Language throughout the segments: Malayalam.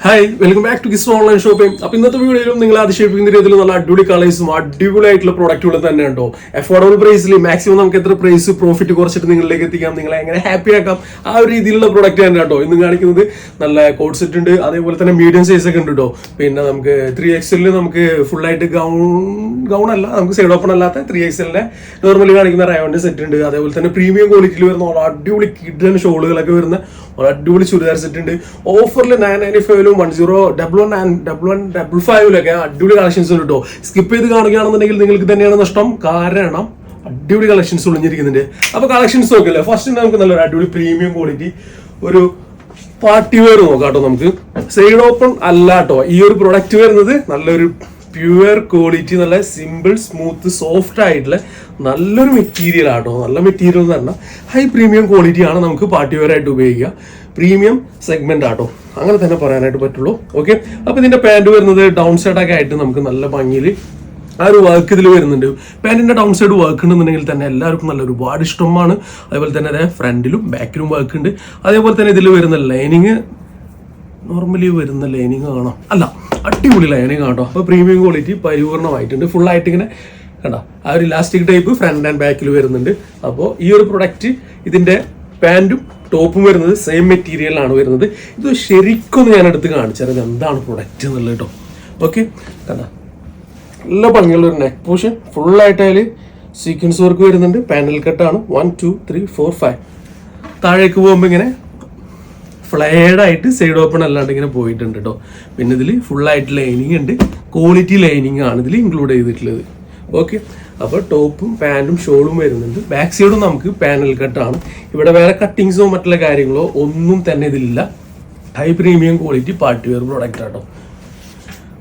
Hi welcome back to Kisto online shopping അപ്പൊ ഇന്നത്തെ വീഡിയോയിലും നിങ്ങൾ അതിശയിപ്പിക്കുന്ന രീതിയിൽ നല്ല അടിപൊളി കളേഴ്സും അടിപൊളിയായിട്ടുള്ള പ്രോഡക്റ്റുകളും തന്നെ ഉണ്ടോ? അഫോർഡബിൾ പ്രൈസിൽ മാക്സിമം നമുക്ക് എത്ര പ്രൈസ് പ്രോഫിറ്റ് കുറച്ചിട്ട് നിങ്ങളിലേക്ക് എത്തിക്കാം? നിങ്ങളെ എങ്ങനെ ഹാപ്പി ആക്കാം? ആ ഒരു രീതിയിലുള്ള പ്രോഡക്റ്റ് തന്നെ കേട്ടോ ഇന്ന് കാണിക്കുന്നത് നല്ല കോഡ് സെറ്റ് ഉണ്ട് അതേപോലെ തന്നെ മീഡിയം സൈസ് ഒക്കെ ഉണ്ട് കേട്ടോ പിന്നെ നമുക്ക് ത്രീ എക്സലിൽ നമുക്ക് ഫുൾ ആയിട്ട് ഗൗൺ ഗൗൺ അല്ല നമുക്ക് സൈഡ് ഓപ്പൺ അല്ലാത്ത ത്രീ എക്സലിന്റെ നോർമലി കാണിക്കുന്ന റയോണിന്റെ സെറ്റ് ഉണ്ട്. അതേപോലെ തന്നെ പ്രീമിയം ക്വാളിറ്റിയിൽ വരുന്ന അടിപൊളി കിഡൻ ഷോളുകളൊക്കെ വരുന്ന ഒരു അടിപൊളി ചുരിദാർ സെറ്റ് ഉണ്ട്. ഓഫറിൽ nine ninety ഫൈവിലും one zero double one nine double one double ഫൈവിലൊക്കെ അടിപൊളി കളക്ഷൻസ് ഉണ്ട് കേട്ടോ സ്കിപ്പ് ചെയ്ത് കാണുകയാണെന്നുണ്ടെങ്കിൽ നിങ്ങൾക്ക് തന്നെയാണ് നഷ്ടം. കാരണം അടിപൊളി കളക്ഷൻസ് ഒളിഞ്ഞിരിക്കുന്നുണ്ട്. അപ്പൊ കളക്ഷൻസ് നോക്കില്ലേ? ഫസ്റ്റ് നമുക്ക് നല്ലൊരു അടിപൊളി പ്രീമിയം ക്വാളിറ്റി ഒരു പാർട്ടി വെയർ നോക്കാം കേട്ടോ നമുക്ക്. സൈഡ് ഓപ്പൺ അല്ല കേട്ടോ ഈ ഒരു പ്രൊഡക്റ്റ് വരുന്നത് നല്ലൊരു പ്യുവർ ക്വാളിറ്റി നല്ല സിമ്പിൾ സ്മൂത്ത് സോഫ്റ്റ് ആയിട്ടുള്ള നല്ലൊരു മെറ്റീരിയൽ ആട്ടോ. നല്ല മെറ്റീരിയൽ എന്ന് പറഞ്ഞാൽ ഹൈ പ്രീമിയം ക്വാളിറ്റി ആണ് നമുക്ക് പാർട്ടി വെയർ ആയിട്ട് ഉപയോഗിക്കുക. പ്രീമിയം സെഗ്മെന്റ് ആട്ടോ. അങ്ങനെ തന്നെ പറയാനായിട്ട് പറ്റുള്ളൂ. ഓക്കെ അപ്പൊ ഇതിന്റെ പാന്റ് വരുന്നത് ഡൗൺ സൈഡ് ഒക്കെ ആയിട്ട് നമുക്ക് നല്ല ഭംഗിയിൽ ആ ഒരു വർക്ക് ഇതിൽ വരുന്നുണ്ട്. പാന്റിന്റെ ഡൗൺ സൈഡ് വർക്ക് ഉണ്ടെന്നുണ്ടെങ്കിൽ തന്നെ എല്ലാവർക്കും നല്ല ഒരുപാട് ഇഷ്ടമാണ്. അതേപോലെ തന്നെ അതെ ഫ്രണ്ടിലും ബാക്കിലും വർക്ക് ഉണ്ട്. അതേപോലെ തന്നെ ഇതിൽ വരുന്ന ലൈനിങ് നോർമലി വരുന്ന ലൈനിങ് കാണാം. അല്ല അടിപൊളി ലൈനിങ് കേട്ടോ അപ്പോൾ പ്രീമിയം ക്വാളിറ്റി പരിപൂർണമായിട്ടുണ്ട്. ഫുൾ ആയിട്ട് ഇങ്ങനെ കണ്ടോ? ആ ഒരു ഇലാസ്റ്റിക് ടൈപ്പ് ഫ്രണ്ട് ആൻഡ് ബാക്കിൽ വരുന്നുണ്ട്. അപ്പോൾ ഈ ഒരു പ്രൊഡക്റ്റ് ഇതിന്റെ പാന്റും ടോപ്പും വരുന്നത് സെയിം മെറ്റീരിയലാണ് വരുന്നത്. ഇത് ശരിക്കും ഞാൻ എടുത്ത് കാണിച്ചത് എന്താണ് പ്രൊഡക്റ്റ് എന്നുള്ളത് കേട്ടോ ഓക്കെ കണ്ടോ? നല്ല ഭംഗിയുള്ള ഒരു നെക്ക് പോഷൻ ഫുൾ ആയിട്ട് അതിൽ സീക്വൻസ് വർക്ക് വരുന്നുണ്ട്. Panel കട്ടാണ് one two three four five താഴേക്ക് പോകുമ്പോൾ ഇങ്ങനെ ഫ്ലൈഡ് ആയിട്ട് സൈഡ് ഓപ്പൺ അല്ലാണ്ട് ഇങ്ങനെ പോയിട്ടുണ്ട് കേട്ടോ പിന്നെ ഇതിൽ ഫുൾ ആയിട്ട് ലൈനിങ് ഉണ്ട്. ക്വാളിറ്റി ലൈനിങ് ആണ് ഇതിൽ ഇൻക്ലൂഡ് ചെയ്തിട്ടുള്ളത്. ഓക്കെ അപ്പോൾ ടോപ്പും പാന്റും ഷോളും വരുന്നുണ്ട്. ബാക്ക് സൈഡും നമുക്ക് പാനൽ കട്ടാണ് ഇവിടെ വേറെ കട്ടിങ്സോ മറ്റുള്ള കാര്യങ്ങളോ ഒന്നും തന്നെ ഇതില്ല high premium quality party wear product ആട്ടോ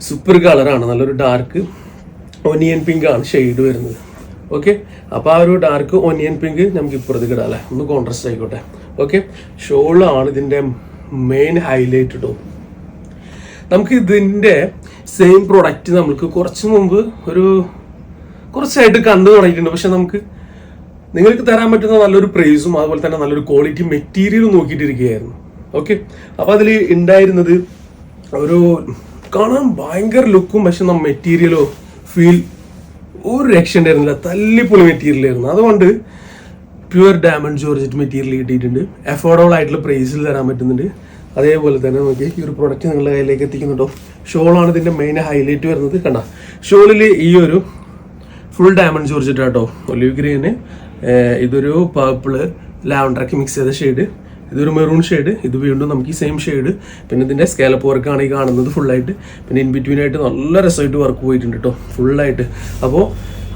സൂപ്പർ കളറാണ് നല്ലൊരു ഡാർക്ക് ഒനിയൻ പിങ്ക് ആണ് ഷെയ്ഡ് വരുന്നത്. ഓക്കെ അപ്പോൾ ആ ഒരു ഡാർക്ക് ഒനിയൻ പിങ്ക് നമുക്ക് ഇപ്പുറത്തേക്ക് ഇടാം അല്ലേ? ഒന്ന് കോൺട്രസ്റ്റ് ആയിക്കോട്ടെ. ഓക്കെ ഷോളാണ് ഇതിന്റെ മെയിൻ ഹൈലൈറ്റ് കേട്ടോ നമുക്ക് ഇതിന്റെ സെയിം പ്രൊഡക്റ്റ് നമുക്ക് കുറച്ച് മുമ്പ് ഒരു കുറച്ചായിട്ട് കണ്ടു തുടങ്ങിയിട്ടുണ്ട്. പക്ഷെ നമുക്ക് നിങ്ങൾക്ക് തരാൻ പറ്റുന്ന നല്ലൊരു പ്രൈസും അതുപോലെ തന്നെ നല്ലൊരു ക്വാളിറ്റി മെറ്റീരിയലും നോക്കിയിട്ടിരിക്കുകയായിരുന്നു. ഓക്കെ അപ്പോൾ അതിൽ ഉണ്ടായിരുന്നത് ഒരു കാണാൻ ഭയങ്കര ലുക്കും പക്ഷെ നമ്മ മെറ്റീരിയലോ ഫീൽ ഒരു രക്ഷ ഉണ്ടായിരുന്നില്ല തല്ലിപ്പൊളി മെറ്റീരിയലായിരുന്നു അതുകൊണ്ട് പ്യുവർ ഡയമണ്ട് ജോർജറ്റ് മെറ്റീരിയൽ കിട്ടിയിട്ടുണ്ട്. അഫോർഡബിൾ ആയിട്ടുള്ള പ്രൈസിൽ തരാൻ പറ്റുന്നുണ്ട്. അതേപോലെ തന്നെ നമുക്ക് ഈ ഒരു പ്രൊഡക്റ്റ് നിങ്ങളുടെ കയ്യിലേക്ക് എത്തിക്കുന്നുണ്ടോ? ഷോളാണ് ഇതിന്റെ മെയിൻ ഹൈലൈറ്റ് വരുന്നത്. കണ്ട? ഷോളിൽ ഈ ഒരു ഫുൾ ഡയമണ്ട് ജോർജറ്റ് ആട്ടോ ഒലിവ് ഗ്രീന് ഇതൊരു പർപ്പിൾ ലാവണ്ടറൊക്കെ മിക്സ് ചെയ്ത ഷെയ്ഡ് ഇതൊരു മെറൂൺ ഷെയ്ഡ് ഇത് വീണ്ടും നമുക്ക് ഈ സെയിം ഷെയ്ഡ് പിന്നെ ഇതിന്റെ സ്കാലപ്പ് വർക്കാണ് ഈ കാണുന്നത് ഫുള്ളായിട്ട് പിന്നെ ഇൻ ബിറ്റ്വീൻ ആയിട്ട് നല്ല രസമായിട്ട് വർക്ക് പോയിട്ടുണ്ട് കേട്ടോ ഫുള്ളായിട്ട് അപ്പോൾ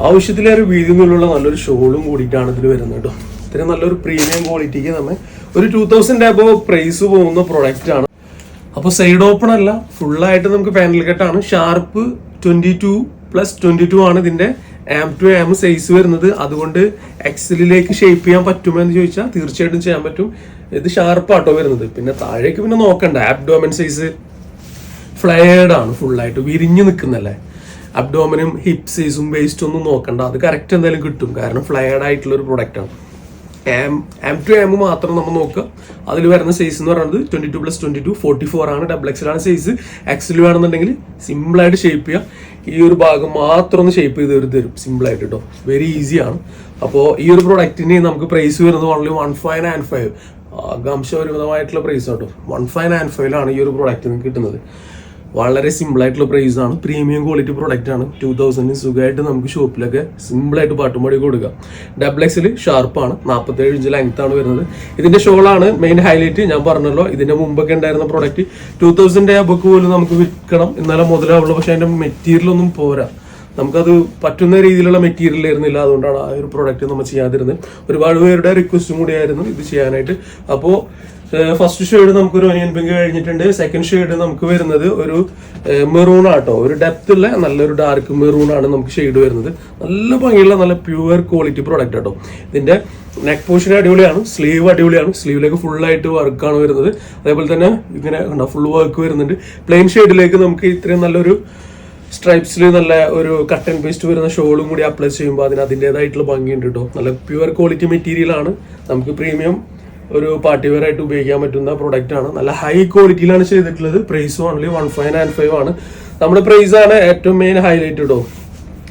ആവശ്യത്തിലേറെ വീതി നല്ലൊരു ഷോളും കൂടിയിട്ടാണ് ഇതിൽ വരുന്നത് കേട്ടോ. ഇത്രയും നല്ലൊരു പ്രീമിയം ക്വാളിറ്റിക്ക് നമ്മൾ ഒരു ടൂ തൗസൻഡ് അബോ പ്രൈസ് പോകുന്ന പ്രൊഡക്റ്റ് ആണ്. അപ്പോൾ സൈഡ് ഓപ്പൺ അല്ല ഫുള്ളായിട്ട് നമുക്ക് panel കെട്ടാണ് sharp twenty two plus twenty two ആണ് ഇതിന്റെ ആം ടു ആം സൈസ് വരുന്നത്. അതുകൊണ്ട് എക്സലിലേക്ക് ഷേപ്പ് ചെയ്യാൻ പറ്റുമോ എന്ന് ചോദിച്ചാൽ തീർച്ചയായിട്ടും ചെയ്യാൻ പറ്റും. ഇത് ഷാർപ്പ് ആട്ടോ വരുന്നത്. പിന്നെ താഴേക്ക് പിന്നെ നോക്കണ്ട ആപ്ഡോമൻ സൈസ് ഫ്ലയേർഡ് ആണ് ഫുള്ളായിട്ട് വിരിഞ്ഞു നിൽക്കുന്നല്ലേ അബ്ഡോമനും ഹിപ്പ് സൈസും വേസ്റ്റ് ഒന്നും നോക്കണ്ട. അത് കറക്റ്റ് എന്തായാലും കിട്ടും. കാരണം ഫ്ലയേർഡ് ആയിട്ടുള്ള ഒരു പ്രൊഡക്റ്റ് ആണ്. ആം ആം ടു ആം മാത്രം നമ്മൾ നോക്കുക. അതിൽ വരുന്ന സൈസ് എന്ന് പറയുന്നത് twenty two plus twenty two forty four ആണ് ഡബിൾ ആണ് സൈസ് എക്സൽ വേണമെന്നുണ്ടെങ്കിൽ സിമ്പിളായിട്ട് ഷേപ്പ് ചെയ്യുക. ഈ ഒരു ഭാഗം മാത്രം ഒന്ന് ഷേപ്പ് ചെയ്ത് ഒരു തരും. സിമ്പിളായിട്ട് കേട്ടോ വെരി ഈസിയാണ് അപ്പോൾ ഈ ഒരു പ്രൊഡക്റ്റിന് നമുക്ക് പ്രൈസ് വരുന്നത് only one five and five ആകാംക്ഷപരിമിതമായിട്ടുള്ള price കേട്ടോ വൺ ഫൈവ് ആൻഡ് ഫൈവിലാണ് ഈ ഒരു പ്രൊഡക്റ്റ് നിങ്ങൾക്ക് കിട്ടുന്നത്. വളരെ സിമ്പിൾ ആയിട്ടുള്ള പ്രൈസ് ആണ്. പ്രീമിയം ക്വാളിറ്റി പ്രോഡക്റ്റ് ആണ്. ടു തൗസൻഡിന് സുഖമായിട്ട് നമുക്ക് ഷോപ്പിലൊക്കെ സിമ്പിൾ ആയിട്ട് പാട്ടുപാടി കൊടുക്കുക ഡബിൾ എക്സിൽ ഷാർപ്പാണ് നാൽപ്പത്തേഴ് ഇഞ്ച് ലെങ്ത് ആണ് വരുന്നത്. ഇതിന്റെ ഷോളാണ് മെയിൻ ഹൈലൈറ്റ് ഞാൻ പറഞ്ഞല്ലോ ഇതിന്റെ മുമ്പൊക്കെ ഉണ്ടായിരുന്ന പ്രോഡക്റ്റ് ടു തൗസൻഡ് ബുക്ക് പോലും നമുക്ക് വിൽക്കണം. എന്നാലും മുതലാവുള്ളൂ. പക്ഷെ അതിന്റെ മെറ്റീരിയൽ ഒന്നും പോരാ. നമുക്കത് പറ്റുന്ന രീതിയിലുള്ള മെറ്റീരിയൽ ആയിരുന്നില്ല. അതുകൊണ്ടാണ് ആ ഒരു പ്രോഡക്റ്റ് നമ്മൾ ചെയ്യാതിരുന്നത്. ഒരുപാട് പേരുടെ റിക്വസ്റ്റും കൂടിയായിരുന്നു ഇത് ചെയ്യാനായിട്ട്. അപ്പോൾ ഫസ്റ്റ് ഷെയ്ഡ് നമുക്ക് ഒരു ഒനിയൻ പിങ്ക് കഴിഞ്ഞിട്ടുണ്ട്. സെക്കൻഡ് ഷെയ്ഡ് നമുക്ക് വരുന്നത് ഒരു മെറൂൺ ആട്ടോ. ഒരു ഡെപ്ത് ഉള്ള നല്ലൊരു ഡാർക്ക് മെറൂൺ ആണ് നമുക്ക് ഷെയ്ഡ് വരുന്നത്. നല്ല ഭംഗിയുള്ള നല്ല പ്യുവർ ക്വാളിറ്റി പ്രോഡക്റ്റ് ആട്ടോ. ഇതിന്റെ നെക്ക് പോർഷൻ അടിപൊളിയാണ്. സ്ലീവ് അടിപൊളിയാണ്. സ്ലീവിലേക്ക് ഫുൾ ആയിട്ട് വർക്കാണ് വരുന്നത്. അതേപോലെ തന്നെ ഇങ്ങനെ ഫുൾ വർക്ക് വരുന്നുണ്ട്. പ്ലെയിൻ ഷെയ്ഡിലേക്ക് നമുക്ക് ഇത്രയും നല്ലൊരു സ്ട്രൈപ്സിൽ നല്ല ഒരു കട്ട് ആൻഡ് പേസ്റ്റ് വരുന്ന ഷോളും കൂടി അപ്ലൈ ചെയ്യുമ്പോൾ അതിന് അതിന്റെതായിട്ടുള്ള ഭംഗിയുണ്ട് കേട്ടോ നല്ല പ്യുവർ ക്വാളിറ്റി മെറ്റീരിയൽ ആണ്. നമുക്ക് പ്രീമിയം ഒരു പാർട്ടി വെയർ ആയിട്ട് ഉപയോഗിക്കാൻ പറ്റുന്ന പ്രോഡക്റ്റ് ആണ്. നല്ല ഹൈ ക്വാളിറ്റിയിലാണ് ചെയ്തിട്ടുള്ളത്. Price only one five nine five ആണ്. നമ്മുടെ പ്രൈസ് ആണ് ഏറ്റവും മെയിൻ ഹൈലൈറ്റ് കേട്ടോ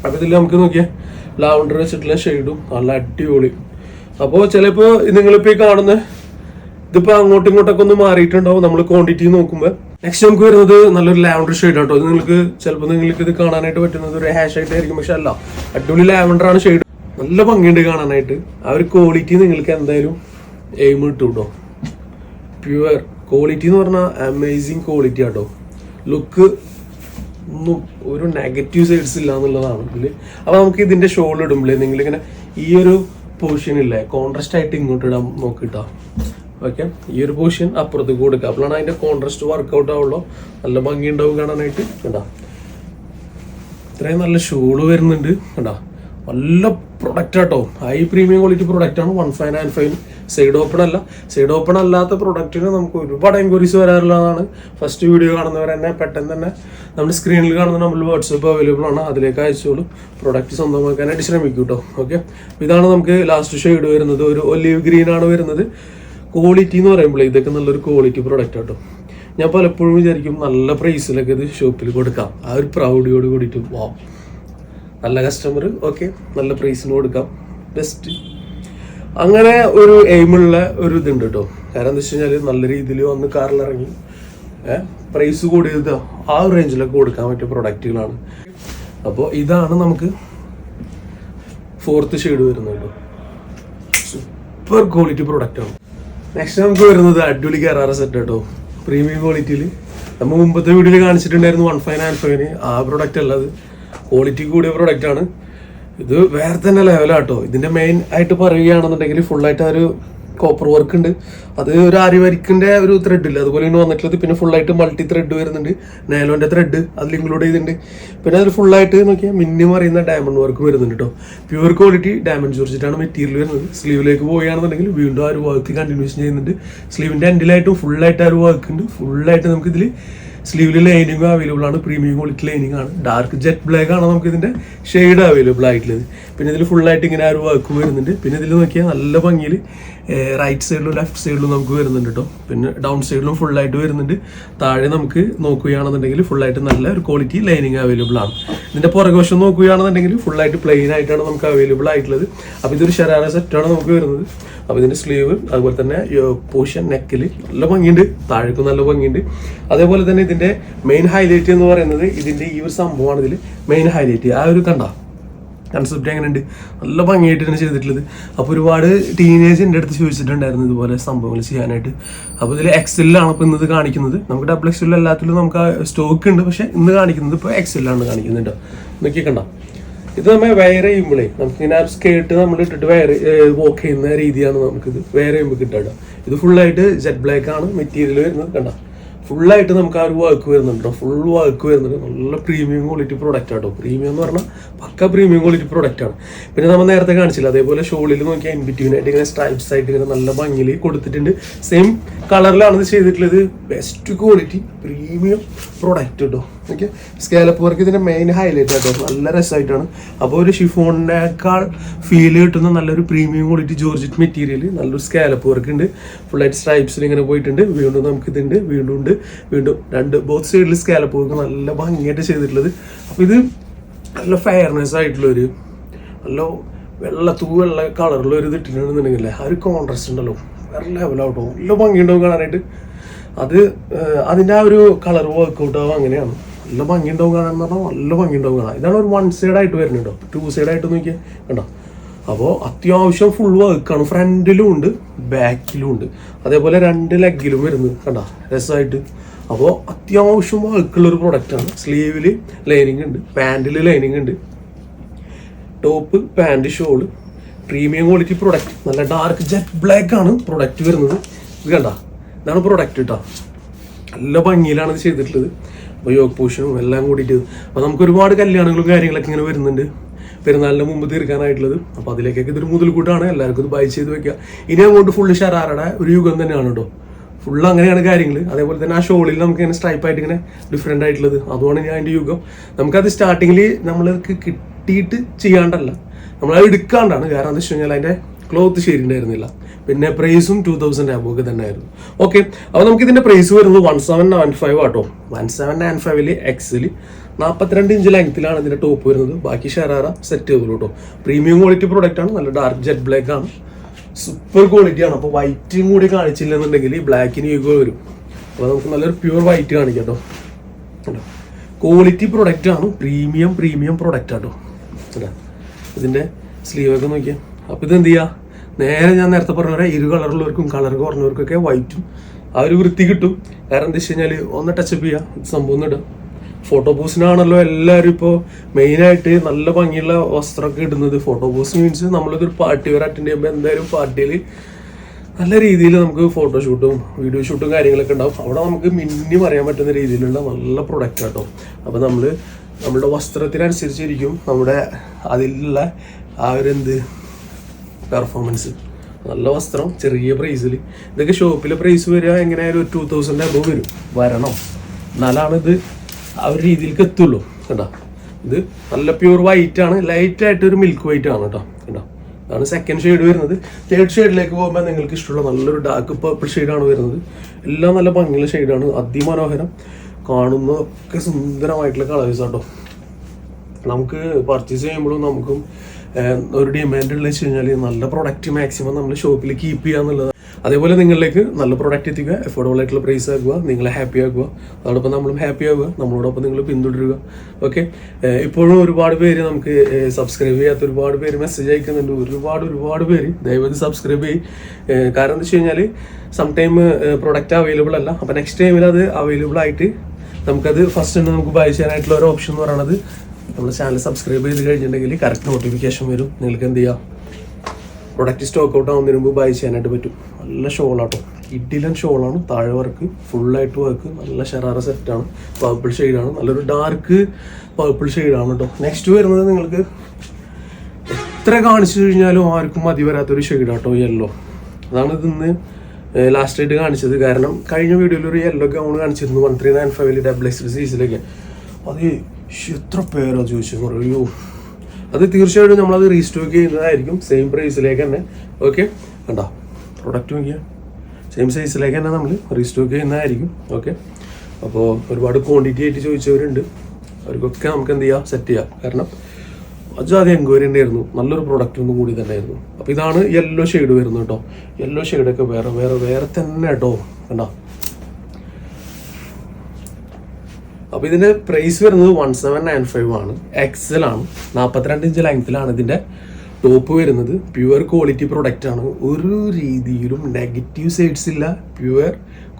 അപ്പൊ ഇതിൽ നമുക്ക് നോക്കിയാൽ ലാവണ്ടർ വെച്ചിട്ടുള്ള ഷെയ്ഡും നല്ല അടിപൊളി. അപ്പോൾ ചിലപ്പോൾ നിങ്ങളിപ്പോൾ ഈ കാണുന്ന ഇതിപ്പോൾ അങ്ങോട്ടും ഇങ്ങോട്ടൊക്കെ ഒന്ന് മാറിയിട്ടുണ്ടാവും. നമ്മൾ ക്വാണ്ടിറ്റി നോക്കുമ്പോൾ നെക്സ്റ്റ് നമുക്ക് വരുന്നത് നല്ലൊരു ലാവൻഡർ ഷെയ്ഡ് ആട്ടോ. ഇത് നിങ്ങൾക്ക് ചിലപ്പോൾ നിങ്ങൾക്ക് ഇത് കാണാനായിട്ട് പറ്റുന്നത് ഒരു ഹാഷ് ആയിട്ട് ആയിരിക്കും പക്ഷെ അല്ല. അടിപൊളി ലാവൻഡർ ആണ് ഷെയ്ഡ് നല്ല ഭംഗിയുണ്ട് കാണാനായിട്ട്. ആ ഒരു ക്വാളിറ്റി നിങ്ങൾക്ക് എന്തായാലും എയിം കിട്ടും കേട്ടോ പ്യുവർ ക്വാളിറ്റി എന്ന് പറഞ്ഞാൽ അമേസിങ് ക്വാളിറ്റി ആട്ടോ. ലുക്ക് ഒന്നും ഒരു നെഗറ്റീവ് സൈഡ്സ് ഇല്ല എന്നുള്ളതാണ് ഇതിൽ. അപ്പോൾ നമുക്ക് ഇതിന്റെ ഷോൾ ഇടുമ്പോഴേ നിങ്ങൾ ഇങ്ങനെ ഈ ഒരു പോർഷൻ ഇല്ലേ കോൺട്രാസ്റ്റ് ആയിട്ട് ഇങ്ങോട്ട് ഇടാൻ നോക്കിട്ടാ ഓക്കെ ഈ ഒരു പോർഷൻ അപ്പുറത്തേക്ക് കൊടുക്കുക അപ്പോഴാണ് അതിന്റെ കോൺട്രസ്റ്റ് വർക്കൗട്ട് ആവുള്ളൂ. നല്ല ഭംഗി ഉണ്ടാവും കാണാനായിട്ട്. കണ്ടാ? ഇത്രയും നല്ല ഷോൾ വരുന്നുണ്ട്. കണ്ടാ? നല്ല പ്രൊഡക്റ്റ് ആട്ടോ. ഹൈ പ്രീമിയം ക്വാളിറ്റി പ്രൊഡക്റ്റ് ആണ്. One five nine five side open അല്ല. സൈഡ് ഓപ്പൺ അല്ലാത്ത പ്രൊഡക്റ്റിന് നമുക്ക് ഒരുപാട് എൻക്വയറീസ് വരാറുള്ളതാണ് ഫസ്റ്റ് വീഡിയോ കാണുന്നവർ തന്നെ പെട്ടെന്ന് തന്നെ നമ്മുടെ സ്ക്രീനിൽ കാണുന്ന നമ്മൾ വാട്സപ്പ് അവൈലബിൾ ആണ്. അതിലേക്ക് അയച്ചോളൂ പ്രൊഡക്റ്റ് സ്വന്തമാക്കാനായിട്ട് ശ്രമിക്കും കേട്ടോ ഓക്കെ ഇതാണ് നമുക്ക് ലാസ്റ്റ് ഷെയ്ഡ് വരുന്നത്. ഒരു ഒലീവ് ഗ്രീൻ ആണ് വരുന്നത്. ക്വാളിറ്റി എന്ന് പറയുമ്പോൾ ഇതൊക്കെ നല്ലൊരു ക്വാളിറ്റി പ്രൊഡക്റ്റ് ആട്ടോ. ഞാൻ പലപ്പോഴും വിചാരിക്കും നല്ല പ്രൈസിലൊക്കെ ഇത് ഷോപ്പിൽ കൊടുക്കാം. ആ ഒരു പ്രൗഡിയോട് കൂടിയിട്ട് വാ നല്ല കസ്റ്റമർ ഓക്കെ നല്ല പ്രൈസിന് കൊടുക്കാം. ബെസ്റ്റ് അങ്ങനെ ഒരു എയിമുള്ള ഒരു ഇതുണ്ട് കേട്ടോ കാരണം എന്താ വെച്ച് കഴിഞ്ഞാൽ നല്ല രീതിയിൽ വന്ന് കാറിലിറങ്ങി പ്രൈസ് കൂടിയത് ആ റേഞ്ചിലൊക്കെ കൊടുക്കാൻ പറ്റിയ പ്രൊഡക്റ്റുകളാണ് അപ്പോൾ ഇതാണ് നമുക്ക് ഫോർത്ത് ഷെയ്ഡ് വരുന്നത് കേട്ടോ സൂപ്പർ ക്വാളിറ്റി പ്രൊഡക്റ്റ് ആണ്. നെക്സ്റ്റ് നമുക്ക് വരുന്നത് അടിപൊളി കയറാറ സെറ്റ് കേട്ടോ. പ്രീമിയം ക്വാളിറ്റിയിൽ നമ്മൾ മുമ്പത്തെ വീഡിയോയിൽ കാണിച്ചിട്ടുണ്ടായിരുന്നു വൺ ഫൈവ് നയൻ ഫൈവിന് ആ പ്രൊഡക്റ്റ് അല്ല അത്. ക്വാളിറ്റി കൂടിയ പ്രൊഡക്റ്റാണ് ഇത് വേറെ തന്നെ ലെവലാട്ടോ ഇതിന്റെ മെയിൻ ആയിട്ട് പറയുകയാണെന്നുണ്ടെങ്കിൽ ഫുള്ളായിട്ട് ആ ഒരു കോപ്പർ വർക്ക് ഉണ്ട്. അത് ഒരു ആര്യവരിക്കിന്റെ ഒരു ത്രെഡ് ഇല്ല? അതുപോലെ തന്നെ വന്നിട്ടുള്ളത്. പിന്നെ ഫുൾ ആയിട്ട് മൾട്ടി ത്രെഡ് വരുന്നുണ്ട്. നൈലോന്റെ ത്രെഡ് അതിൽ ഇൻക്ലൂഡ് ചെയ്തിട്ടുണ്ട്. പിന്നെ അതിൽ ഫുൾ ആയിട്ട് നോക്കിയാൽ മിന്നി പറയുന്ന ഡയമണ്ട് വർക്ക് വരുന്നുണ്ട് കേട്ടോ പ്യൂർ ക്വാളിറ്റി ഡയമണ്ട് ചോദിച്ചിട്ടാണ് മെറ്റീരിയൽ വരുന്നത്. സ്ലീവിലേക്ക് പോവുകയാണെന്നുണ്ടെങ്കിൽ വീണ്ടും ആ ഒരു വർക്ക് കണ്ടിന്യൂഷൻ ചെയ്യുന്നുണ്ട്. സ്ലീവിന്റെ എൻഡിലായിട്ടും ഫുൾ ആയിട്ട് ആ ഒരു വർക്ക് ഉണ്ട്. ഫുൾ ആയിട്ട് നമുക്ക് ഇതിൽ സ്ലീവിൽ ലൈനിങ്ങും അവൈലബിൾ ആണ്. പ്രീമിയം ക്വാളിറ്റി ലൈനിങ് ആണ്. ഡാർക്ക് ജെറ്റ് ബ്ലാക്ക് ആണ് നമുക്ക് ഇതിന്റെ ഷെയ്ഡ് അവൈലബിൾ ആയിട്ടുള്ളത്. പിന്നെ ഇതിൽ ഫുൾ ആയിട്ട് ഇങ്ങനെ ഒരു വർക്ക് വരുന്നുണ്ട്. പിന്നെ ഇതിൽ നോക്കിയാൽ നല്ല ഭംഗിയിൽ റൈറ്റ് സൈഡിലും ലെഫ്റ്റ് സൈഡിലും നമുക്ക് വരുന്നുണ്ട് കേട്ടോ പിന്നെ ഡൗൺ സൈഡിലും ഫുൾ ആയിട്ട് വരുന്നുണ്ട്. താഴെ നമുക്ക് നോക്കുകയാണെന്നുണ്ടെങ്കിൽ ഫുൾ ആയിട്ട് നല്ല ഒരു ക്വാളിറ്റി ലൈനിങ് അവൈലബിൾ ആണ്. ഇതിന്റെ പുറകുവശം നോക്കുകയാണെന്നുണ്ടെങ്കിൽ ഫുൾ ആയിട്ട് പ്ലെയിൻ ആയിട്ടാണ് നമുക്ക് അവൈലബിൾ ആയിട്ടുള്ളത്. അപ്പോൾ ഇതൊരു ഷെറാറ സെറ്റാണ് നമുക്ക് വരുന്നത്. അപ്പോൾ ഇതിന്റെ സ്ലീവ് അതുപോലെ തന്നെ പോഷൻ നെക്കിൽ നല്ല ഭംഗിയുണ്ട്. താഴേക്കും നല്ല ഭംഗിയുണ്ട്. അതേപോലെ തന്നെ ഇതിന്റെ മെയിൻ ഹൈലൈറ്റ് എന്ന് പറയുന്നത് ഇതിന്റെ ഈ ഒരു സംഭവമാണ് ഇതിൽ മെയിൻ ഹൈലൈറ്റ് ആ ഒരു കണ്ട? കൺസെപ്റ്റ് എങ്ങനെയുണ്ട്? നല്ല ഭംഗിയായിട്ട് ഭംഗിയായിട്ടാണ് ചെയ്തിട്ടുള്ളത്. അപ്പോൾ ഒരുപാട് ടീനേജ് എന്റെ അടുത്ത് ചോദിച്ചിട്ടുണ്ടായിരുന്നു ഇതുപോലെ സംഭവങ്ങൾ ചെയ്യാനായിട്ട്. അപ്പോൾ ഇതിൽ എക്സലിലാണ് ഇപ്പോൾ ഇന്നത് കാണിക്കുന്നത്. നമുക്ക് ഡബിൾ എക്സലിൽ എല്ലാത്തിലും നമുക്ക് സ്റ്റോക്ക് ഉണ്ട്. പക്ഷേ ഇന്ന് കാണിക്കുന്നത് ഇപ്പോൾ എക്സെല്ലാണ് കാണിക്കുന്നുണ്ട് നോക്കി കണ്ട ഇത് നമ്മൾ വയർ ചെയ്യുമ്പോഴേ നമുക്ക് ഇങ്ങനെ സ്കേർട്ട് നമ്മൾ ഇട്ടിട്ട് വയർ വോക്ക് ചെയ്യുന്ന രീതിയാണ് നമുക്കിത് വയർ ചെയ്യുമ്പോൾ കിട്ടുക ഇത് ഫുള്ളായിട്ട് ജെറ്റ് ബ്ലാക്ക് ആണ്. മെറ്റീരിയൽ വരുന്നത് കണ്ട. ഫുള്ളായിട്ട് നമുക്ക് ആ ഒരു വർക്ക് വരുന്നുണ്ട്. ഫുൾ വർക്ക് വരുന്നുണ്ട്. നല്ല പ്രീമിയം ക്വാളിറ്റി പ്രൊഡക്റ്റ് ആട്ടോ പ്രീമിയം എന്ന് പറഞ്ഞാൽ പക്ക പ്രീമിയം ക്വാളിറ്റി പ്രോഡക്റ്റ് ആണ്. പിന്നെ നമ്മൾ നേരത്തെ കാണിച്ചില്ല അതേപോലെ ഷോളിൽ നോക്കിയാൽ ഇൻബിറ്റ്വീനായിട്ട് ഇങ്ങനെ സ്ട്രൈപ്സ് ആയിട്ട് ഇങ്ങനെ നല്ല ഭംഗിയിൽ കൊടുത്തിട്ടുണ്ട്. സെയിം കളറിലാണ് ഇത് ചെയ്തിട്ടുള്ളത്. ബെസ്റ്റ് ക്വാളിറ്റി പ്രീമിയം പ്രോഡക്റ്റ് കേട്ടോ ഓക്കെ സ്കാലപ്പ് വർക്ക് ഇതിന്റെ മെയിൻ ഹൈലൈറ്റ് ആട്ടോ. നല്ല രസമായിട്ടാണ് അപ്പോൾ ഒരു ഷിഫോണിനേക്കാൾ ഫീൽ കിട്ടുന്ന നല്ലൊരു പ്രീമിയം ക്വാളിറ്റി ജോർജറ്റ് മെറ്റീരിയൽ നല്ലൊരു സ്കാലപ്പ് വർക്ക് ഉണ്ട്. ഫുള്ളായിട്ട് സ്ട്രൈപ്സിൽ ഇങ്ങനെ പോയിട്ടുണ്ട്. വീണ്ടും നമുക്ക് ഇതുണ്ട് വീണ്ടും ഉണ്ട് വീണ്ടും രണ്ട് ബോത്ത് സൈഡിൽ സ്കാലപ്പ് വർക്ക് നല്ല ഭംഗിയായിട്ട് ചെയ്തിട്ടുള്ളത്. അപ്പോൾ ഇത് നല്ല ഫെയർനെസ് ആയിട്ടുള്ളൊരു നല്ല വെള്ള തൂ വെള്ള കളറുള്ള ഒരു ഇതിട്ടിട്ടുണ്ടെന്നുണ്ടെങ്കിൽ ആ ഒരു കോൺട്രാസ്റ്റ് ഉണ്ടല്ലോ. വേറെ ലെവലാവട്ടോ നല്ല ഭംഗിയുണ്ടാവും കാണാനായിട്ട്. അത് അതിന്റെ ആ ഒരു കളർ വർക്കൗട്ടാവും അങ്ങനെയാണ്. നല്ല ഭംഗിയുണ്ടാവും കാണാൻ എന്ന് പറഞ്ഞാൽ നല്ല ഭംഗിയുണ്ടാവും കാണാൻ. ഇതാണ് ഒരു വൺ സൈഡ് ആയിട്ട് വരുന്നുണ്ടോ? ടു സൈഡ് ആയിട്ട് നോക്കിയാൽ കണ്ടോ? അപ്പോൾ അത്യാവശ്യം ഫുൾ വർക്കാണ് ഫ്രണ്ടിലും ഉണ്ട് ബാക്കിലും ഉണ്ട്. അതേപോലെ രണ്ട് ലെഗിലും വരുന്നത് കണ്ടോ? രസമായിട്ട് അപ്പോൾ അത്യാവശ്യം വർക്കുള്ളൊരു പ്രൊഡക്റ്റാണ് സ്ലീവിൽ ലൈനിങ് ഉണ്ട് പാന്റിൽ ലൈനിങ് ഉണ്ട്. Top pant shawl premium quality product നല്ല ഡാർക്ക് ജെറ്റ് ബ്ലാക്ക് ആണ് പ്രൊഡക്റ്റ് വരുന്നത്. ഇത് കണ്ട? ഇതാണ് പ്രൊഡക്റ്റ് കേട്ടോ നല്ല ഭംഗിയിലാണ് ഇത് ചെയ്തിട്ടുള്ളത്. അപ്പോൾ യോഗ് പോഷനും എല്ലാം കൂടിയിട്ട്. അപ്പോൾ നമുക്ക് ഒരുപാട് കല്യാണങ്ങളും കാര്യങ്ങളൊക്കെ ഇങ്ങനെ വരുന്നുണ്ട്. പെരുന്നാളിന് മുമ്പ് തീർക്കാനായിട്ടുള്ളത്. അപ്പോൾ അതിലേക്കൊക്കെ ഇതൊരു മുതൽക്കൂട്ടാണ്. എല്ലാവർക്കും ഇത് ബൈ ചെയ്ത് വെക്കുക. ഇനി അങ്ങോട്ട് ഫുള്ള് ഷറാറയുടെ ഒരു യുഗം തന്നെയാണ് കേട്ടോ. ഫുള്ള് അങ്ങനെയാണ് കാര്യങ്ങൾ അതേപോലെ തന്നെ ആ ഷോളിൽ നമുക്ക് ഇങ്ങനെ സ്ട്രൈപ്പായിട്ട് ഇങ്ങനെ ഡിഫറെന്റ് ആയിട്ടുള്ളത്. അതുമാണ് ഞാൻ അതിന്റെ യുഗം. നമുക്കത് സ്റ്റാർട്ടിങ്ങിൽ നമ്മൾക്ക് കിട്ടിയിട്ട് ചെയ്യാണ്ടല്ല. നമ്മളത് എടുക്കാണ്ടാണ്. കാരണം എന്താ വെച്ച് കഴിഞ്ഞാൽ അതിന്റെ ക്ലോത്ത് ശരി ഉണ്ടായിരുന്നില്ല. പിന്നെ പ്രൈസും ടൂ തൗസൻഡ് ആബോക്ക് തന്നെ ആയിരുന്നു ഓക്കെ അപ്പോൾ നമുക്ക് ഇതിന്റെ പ്രൈസ് വരുന്നത് വൺ സെവൻ നയൻ ഫൈവ് ആട്ടോ. വൺ സെവൻ നയൻ ഫൈവിൽ എക്സിൽ നാൽപ്പത്തിരണ്ട് ഇഞ്ച് ലെങ്ത്തിലാണ് ഇതിന്റെ ടോപ്പ് വരുന്നത്. ബാക്കി ഷെറാറ സെറ്റ് ചെയ്തോളൂ കേട്ടോ പ്രീമിയം ക്വാളിറ്റി പ്രോഡക്റ്റ് ആണ്. നല്ല ഡാർക്ക് ജെറ്റ് ബ്ലാക്ക് ആണ്. സൂപ്പർ ക്വാളിറ്റി ആണ്. അപ്പോൾ വൈറ്റും കൂടി കാണിച്ചില്ലെന്നുണ്ടെങ്കിൽ ബ്ലാക്കിന് യുഗ വരും. അപ്പോൾ നമുക്ക് നല്ലൊരു പ്യൂർ വൈറ്റ് കാണിക്കാം കേട്ടോ ക്വാളിറ്റി പ്രൊഡക്റ്റ് ആണ്. പ്രീമിയം പ്രീമിയം പ്രൊഡക്റ്റ് ആട്ടോ. ഇതിന്റെ ഇതിന്റെ സ്ലീവ് ഒക്കെ നോക്കിയാൽ അപ്പോൾ ഇത് എന്ത് ചെയ്യുക നേരെ ഞാൻ നേരത്തെ പറഞ്ഞ പോലെ ഇരു കളറുള്ളവർക്കും കളർ കുറഞ്ഞവർക്കൊക്കെ വൈറ്റും ആ ഒരു വൃത്തി കിട്ടും. കാരണം എന്താ വെച്ച് കഴിഞ്ഞാൽ ഒന്ന് ടച്ചപ്പ് ചെയ്യുക സംഭവം ഒന്ന് ഇടുക ഫോട്ടോ പോസിനാണല്ലോ എല്ലാവരും ഇപ്പോൾ മെയിനായിട്ട് നല്ല ഭംഗിയുള്ള വസ്ത്രമൊക്കെ ഇടുന്നത്. ഫോട്ടോ പോസ് മീൻസ് നമ്മളിതൊരു പാർട്ടി വരെ അറ്റൻഡ് ചെയ്യുമ്പോൾ എന്തായാലും പാർട്ടിയിൽ നല്ല രീതിയിൽ നമുക്ക് ഫോട്ടോഷൂട്ടും വീഡിയോ ഷൂട്ടും കാര്യങ്ങളൊക്കെ ഉണ്ടാവും. അവിടെ നമുക്ക് മിന്നി പറയാൻ പറ്റുന്ന രീതിയിലുള്ള നല്ല പ്രൊഡക്റ്റ് കേട്ടോ അപ്പോൾ നമ്മൾ നമ്മുടെ വസ്ത്രത്തിനനുസരിച്ചിരിക്കും നമ്മുടെ അതിലുള്ള ആ ഒരു എന്ത് പെർഫോമൻസ് നല്ല വസ്ത്രം ചെറിയ പ്രൈസിൽ ഇതൊക്കെ ഷോപ്പിലെ പ്രൈസ് വരിക എങ്ങനെയായാലും ഒരു ടൂ തൗസൻഡ് അബവ് വരും. വരണം. എന്നാലാണ് ഇത് ആ ഒരു രീതിയിലേക്ക് എത്തുള്ളൂ. കേട്ടോ ഇത് നല്ല പ്യൂർ വൈറ്റ് ആണ്. ലൈറ്റ് ആയിട്ട് ഒരു മിൽക്ക് വൈറ്റ് ആണ് കേട്ടോ. കേട്ടോ അതാണ് സെക്കൻഡ് ഷെയ്ഡ് വരുന്നത്. തേർഡ് ഷെയ്ഡിലേക്ക് പോകുമ്പോൾ നിങ്ങൾക്ക് ഇഷ്ടമുള്ള നല്ലൊരു ഡാർക്ക് പർപ്പിൾ ഷെയ്ഡാണ് വരുന്നത്. എല്ലാം നല്ല ഭംഗിയുള്ള ഷെയ്ഡാണ് അതിമനോഹരം. കാണുന്നതൊക്കെ സുന്ദരമായിട്ടുള്ള കളേഴ്സ് കേട്ടോ. നമുക്ക് പർച്ചേസ് ചെയ്യുമ്പോഴും നമുക്കും ഒരു ഡിമാൻഡ് ഉള്ള വെച്ച് കഴിഞ്ഞാൽ നല്ല പ്രൊഡക്റ്റ് മാക്സിമം നമ്മൾ ഷോപ്പിൽ കീപ്പ് ചെയ്യുക എന്നുള്ളത്. അതേപോലെ നിങ്ങളിലേക്ക് നല്ല പ്രൊഡക്റ്റ് എത്തിക്കുക അഫോർഡബിൾ ആയിട്ടുള്ള പ്രൈസ് ആക്കുക നിങ്ങളെ ഹാപ്പി ആക്കുക. അതോടൊപ്പം നമ്മളും ഹാപ്പി ആവുക നമ്മളോടൊപ്പം നിങ്ങൾ പിന്തുടരുക. ഓക്കെ ഇപ്പോഴും ഒരുപാട് പേര് നമുക്ക് സബ്സ്ക്രൈബ് ചെയ്യാത്ത ഒരുപാട് പേര് മെസ്സേജ് അയക്കുന്നുണ്ട്. ഒരുപാട് ഒരുപാട് പേര് ദയവായി സബ്സ്ക്രൈബ് ചെയ്യും. കാരണം എന്താ വെച്ച് കഴിഞ്ഞാൽ സം ടൈം പ്രൊഡക്റ്റ് അവൈലബിൾ അല്ല. അപ്പോൾ നെക്സ്റ്റ് ടൈമിൽ അത് അവൈലബിൾ ആയിട്ട് നമുക്കത് ഫസ്റ്റ് തന്നെ നമുക്ക് ബൈ ചെയ്യാനായിട്ടുള്ള ഒരു ഓപ്ഷൻ എന്ന് പറയുന്നത് നമ്മുടെ ചാനൽ സബ്സ്ക്രൈബ് ചെയ്ത് കഴിഞ്ഞിട്ടുണ്ടെങ്കിൽ കറക്റ്റ് നോട്ടിഫിക്കേഷൻ വരും. നിങ്ങൾക്ക് എന്ത് ചെയ്യാം? പ്രൊഡക്റ്റ് സ്റ്റോക്ക് ഔട്ട് ആവുന്നതിന് മുമ്പ് ബൈ ചെയ്യാനായിട്ട് പറ്റും. നല്ല ഷോളാട്ടോ ഇഡിലൻ ഷോളാണ് താഴെ വർക്ക് ഫുള്ളായിട്ട് വർക്ക് നല്ല ഷെറാറ സെറ്റാണ് പർപ്പിൾ ഷെയ്ഡാണ് നല്ലൊരു ഡാർക്ക് പർപ്പിൾ ഷെയ്ഡാണ് കേട്ടോ നെക്സ്റ്റ് വരുന്നത് നിങ്ങൾക്ക് എത്ര കാണിച്ചു കഴിഞ്ഞാലും ആർക്കും മതി വരാത്തൊരു ഷെയ്ഡാട്ടോ യെല്ലോ അതാണ് ഇതിന്ന് ലാസ്റ്റ് ആയിട്ട് കാണിച്ചത്. കാരണം കഴിഞ്ഞ വീഡിയോയിൽ ഒരു യെല്ലോ ഗൗൺ കാണിച്ചിരുന്നു. വൺ ത്രീ നയൻ ഫൈവിൽ ഡബിൾ എക്സ് സീസിലൊക്കെ അത് എത്ര പേരാ ചോദിച്ചു അയ്യോ. അത് തീർച്ചയായിട്ടും നമ്മളത് റീസ്റ്റോക്ക് ചെയ്യുന്നതായിരിക്കും സെയിം പ്രൈസിലേക്ക് തന്നെ. ഓക്കെ കണ്ടോ? പ്രൊഡക്റ്റ് നോക്കിയാൽ സെയിം സൈസിലേക്ക് തന്നെ നമ്മൾ റീസ്റ്റോക്ക് ചെയ്യുന്നതായിരിക്കും. ഓക്കെ അപ്പോൾ ഒരുപാട് ക്വാണ്ടിറ്റി ആയിട്ട് ചോദിച്ചവരുണ്ട്. അവർക്കൊക്കെ നമുക്ക് എന്ത് ചെയ്യാം? സെറ്റ് ചെയ്യാം. കാരണം അജാതി എൻക്വയറി ഉണ്ടായിരുന്നു. നല്ലൊരു പ്രൊഡക്റ്റ് ഒന്നും കൂടി തന്നെ ആയിരുന്നു അപ്പോൾ ഇതാണ് യെല്ലോ ഷെയ്ഡ് വരുന്നത് കേട്ടോ. യെല്ലോ ഷെയ്ഡൊക്കെ വേറെ വേറെ വേറെ തന്നെ കേട്ടോ. കണ്ടോ? അപ്പോൾ ഇതിന്റെ പ്രൈസ് വരുന്നത് വൺ സെവൻ നയൻ ഫൈവ് ആണ്. എക്സൽ ആണ്. നാൽപ്പത്തിരണ്ട് ഇഞ്ച് ലെങ്ത്തിലാണ് ഇതിന്റെ ടോപ്പ് വരുന്നത്. പ്യുവർ ക്വാളിറ്റി പ്രൊഡക്റ്റ് ആണ്. ഒരു രീതിയിലും നെഗറ്റീവ് സൈഡ്സ് ഇല്ല. പ്യുവർ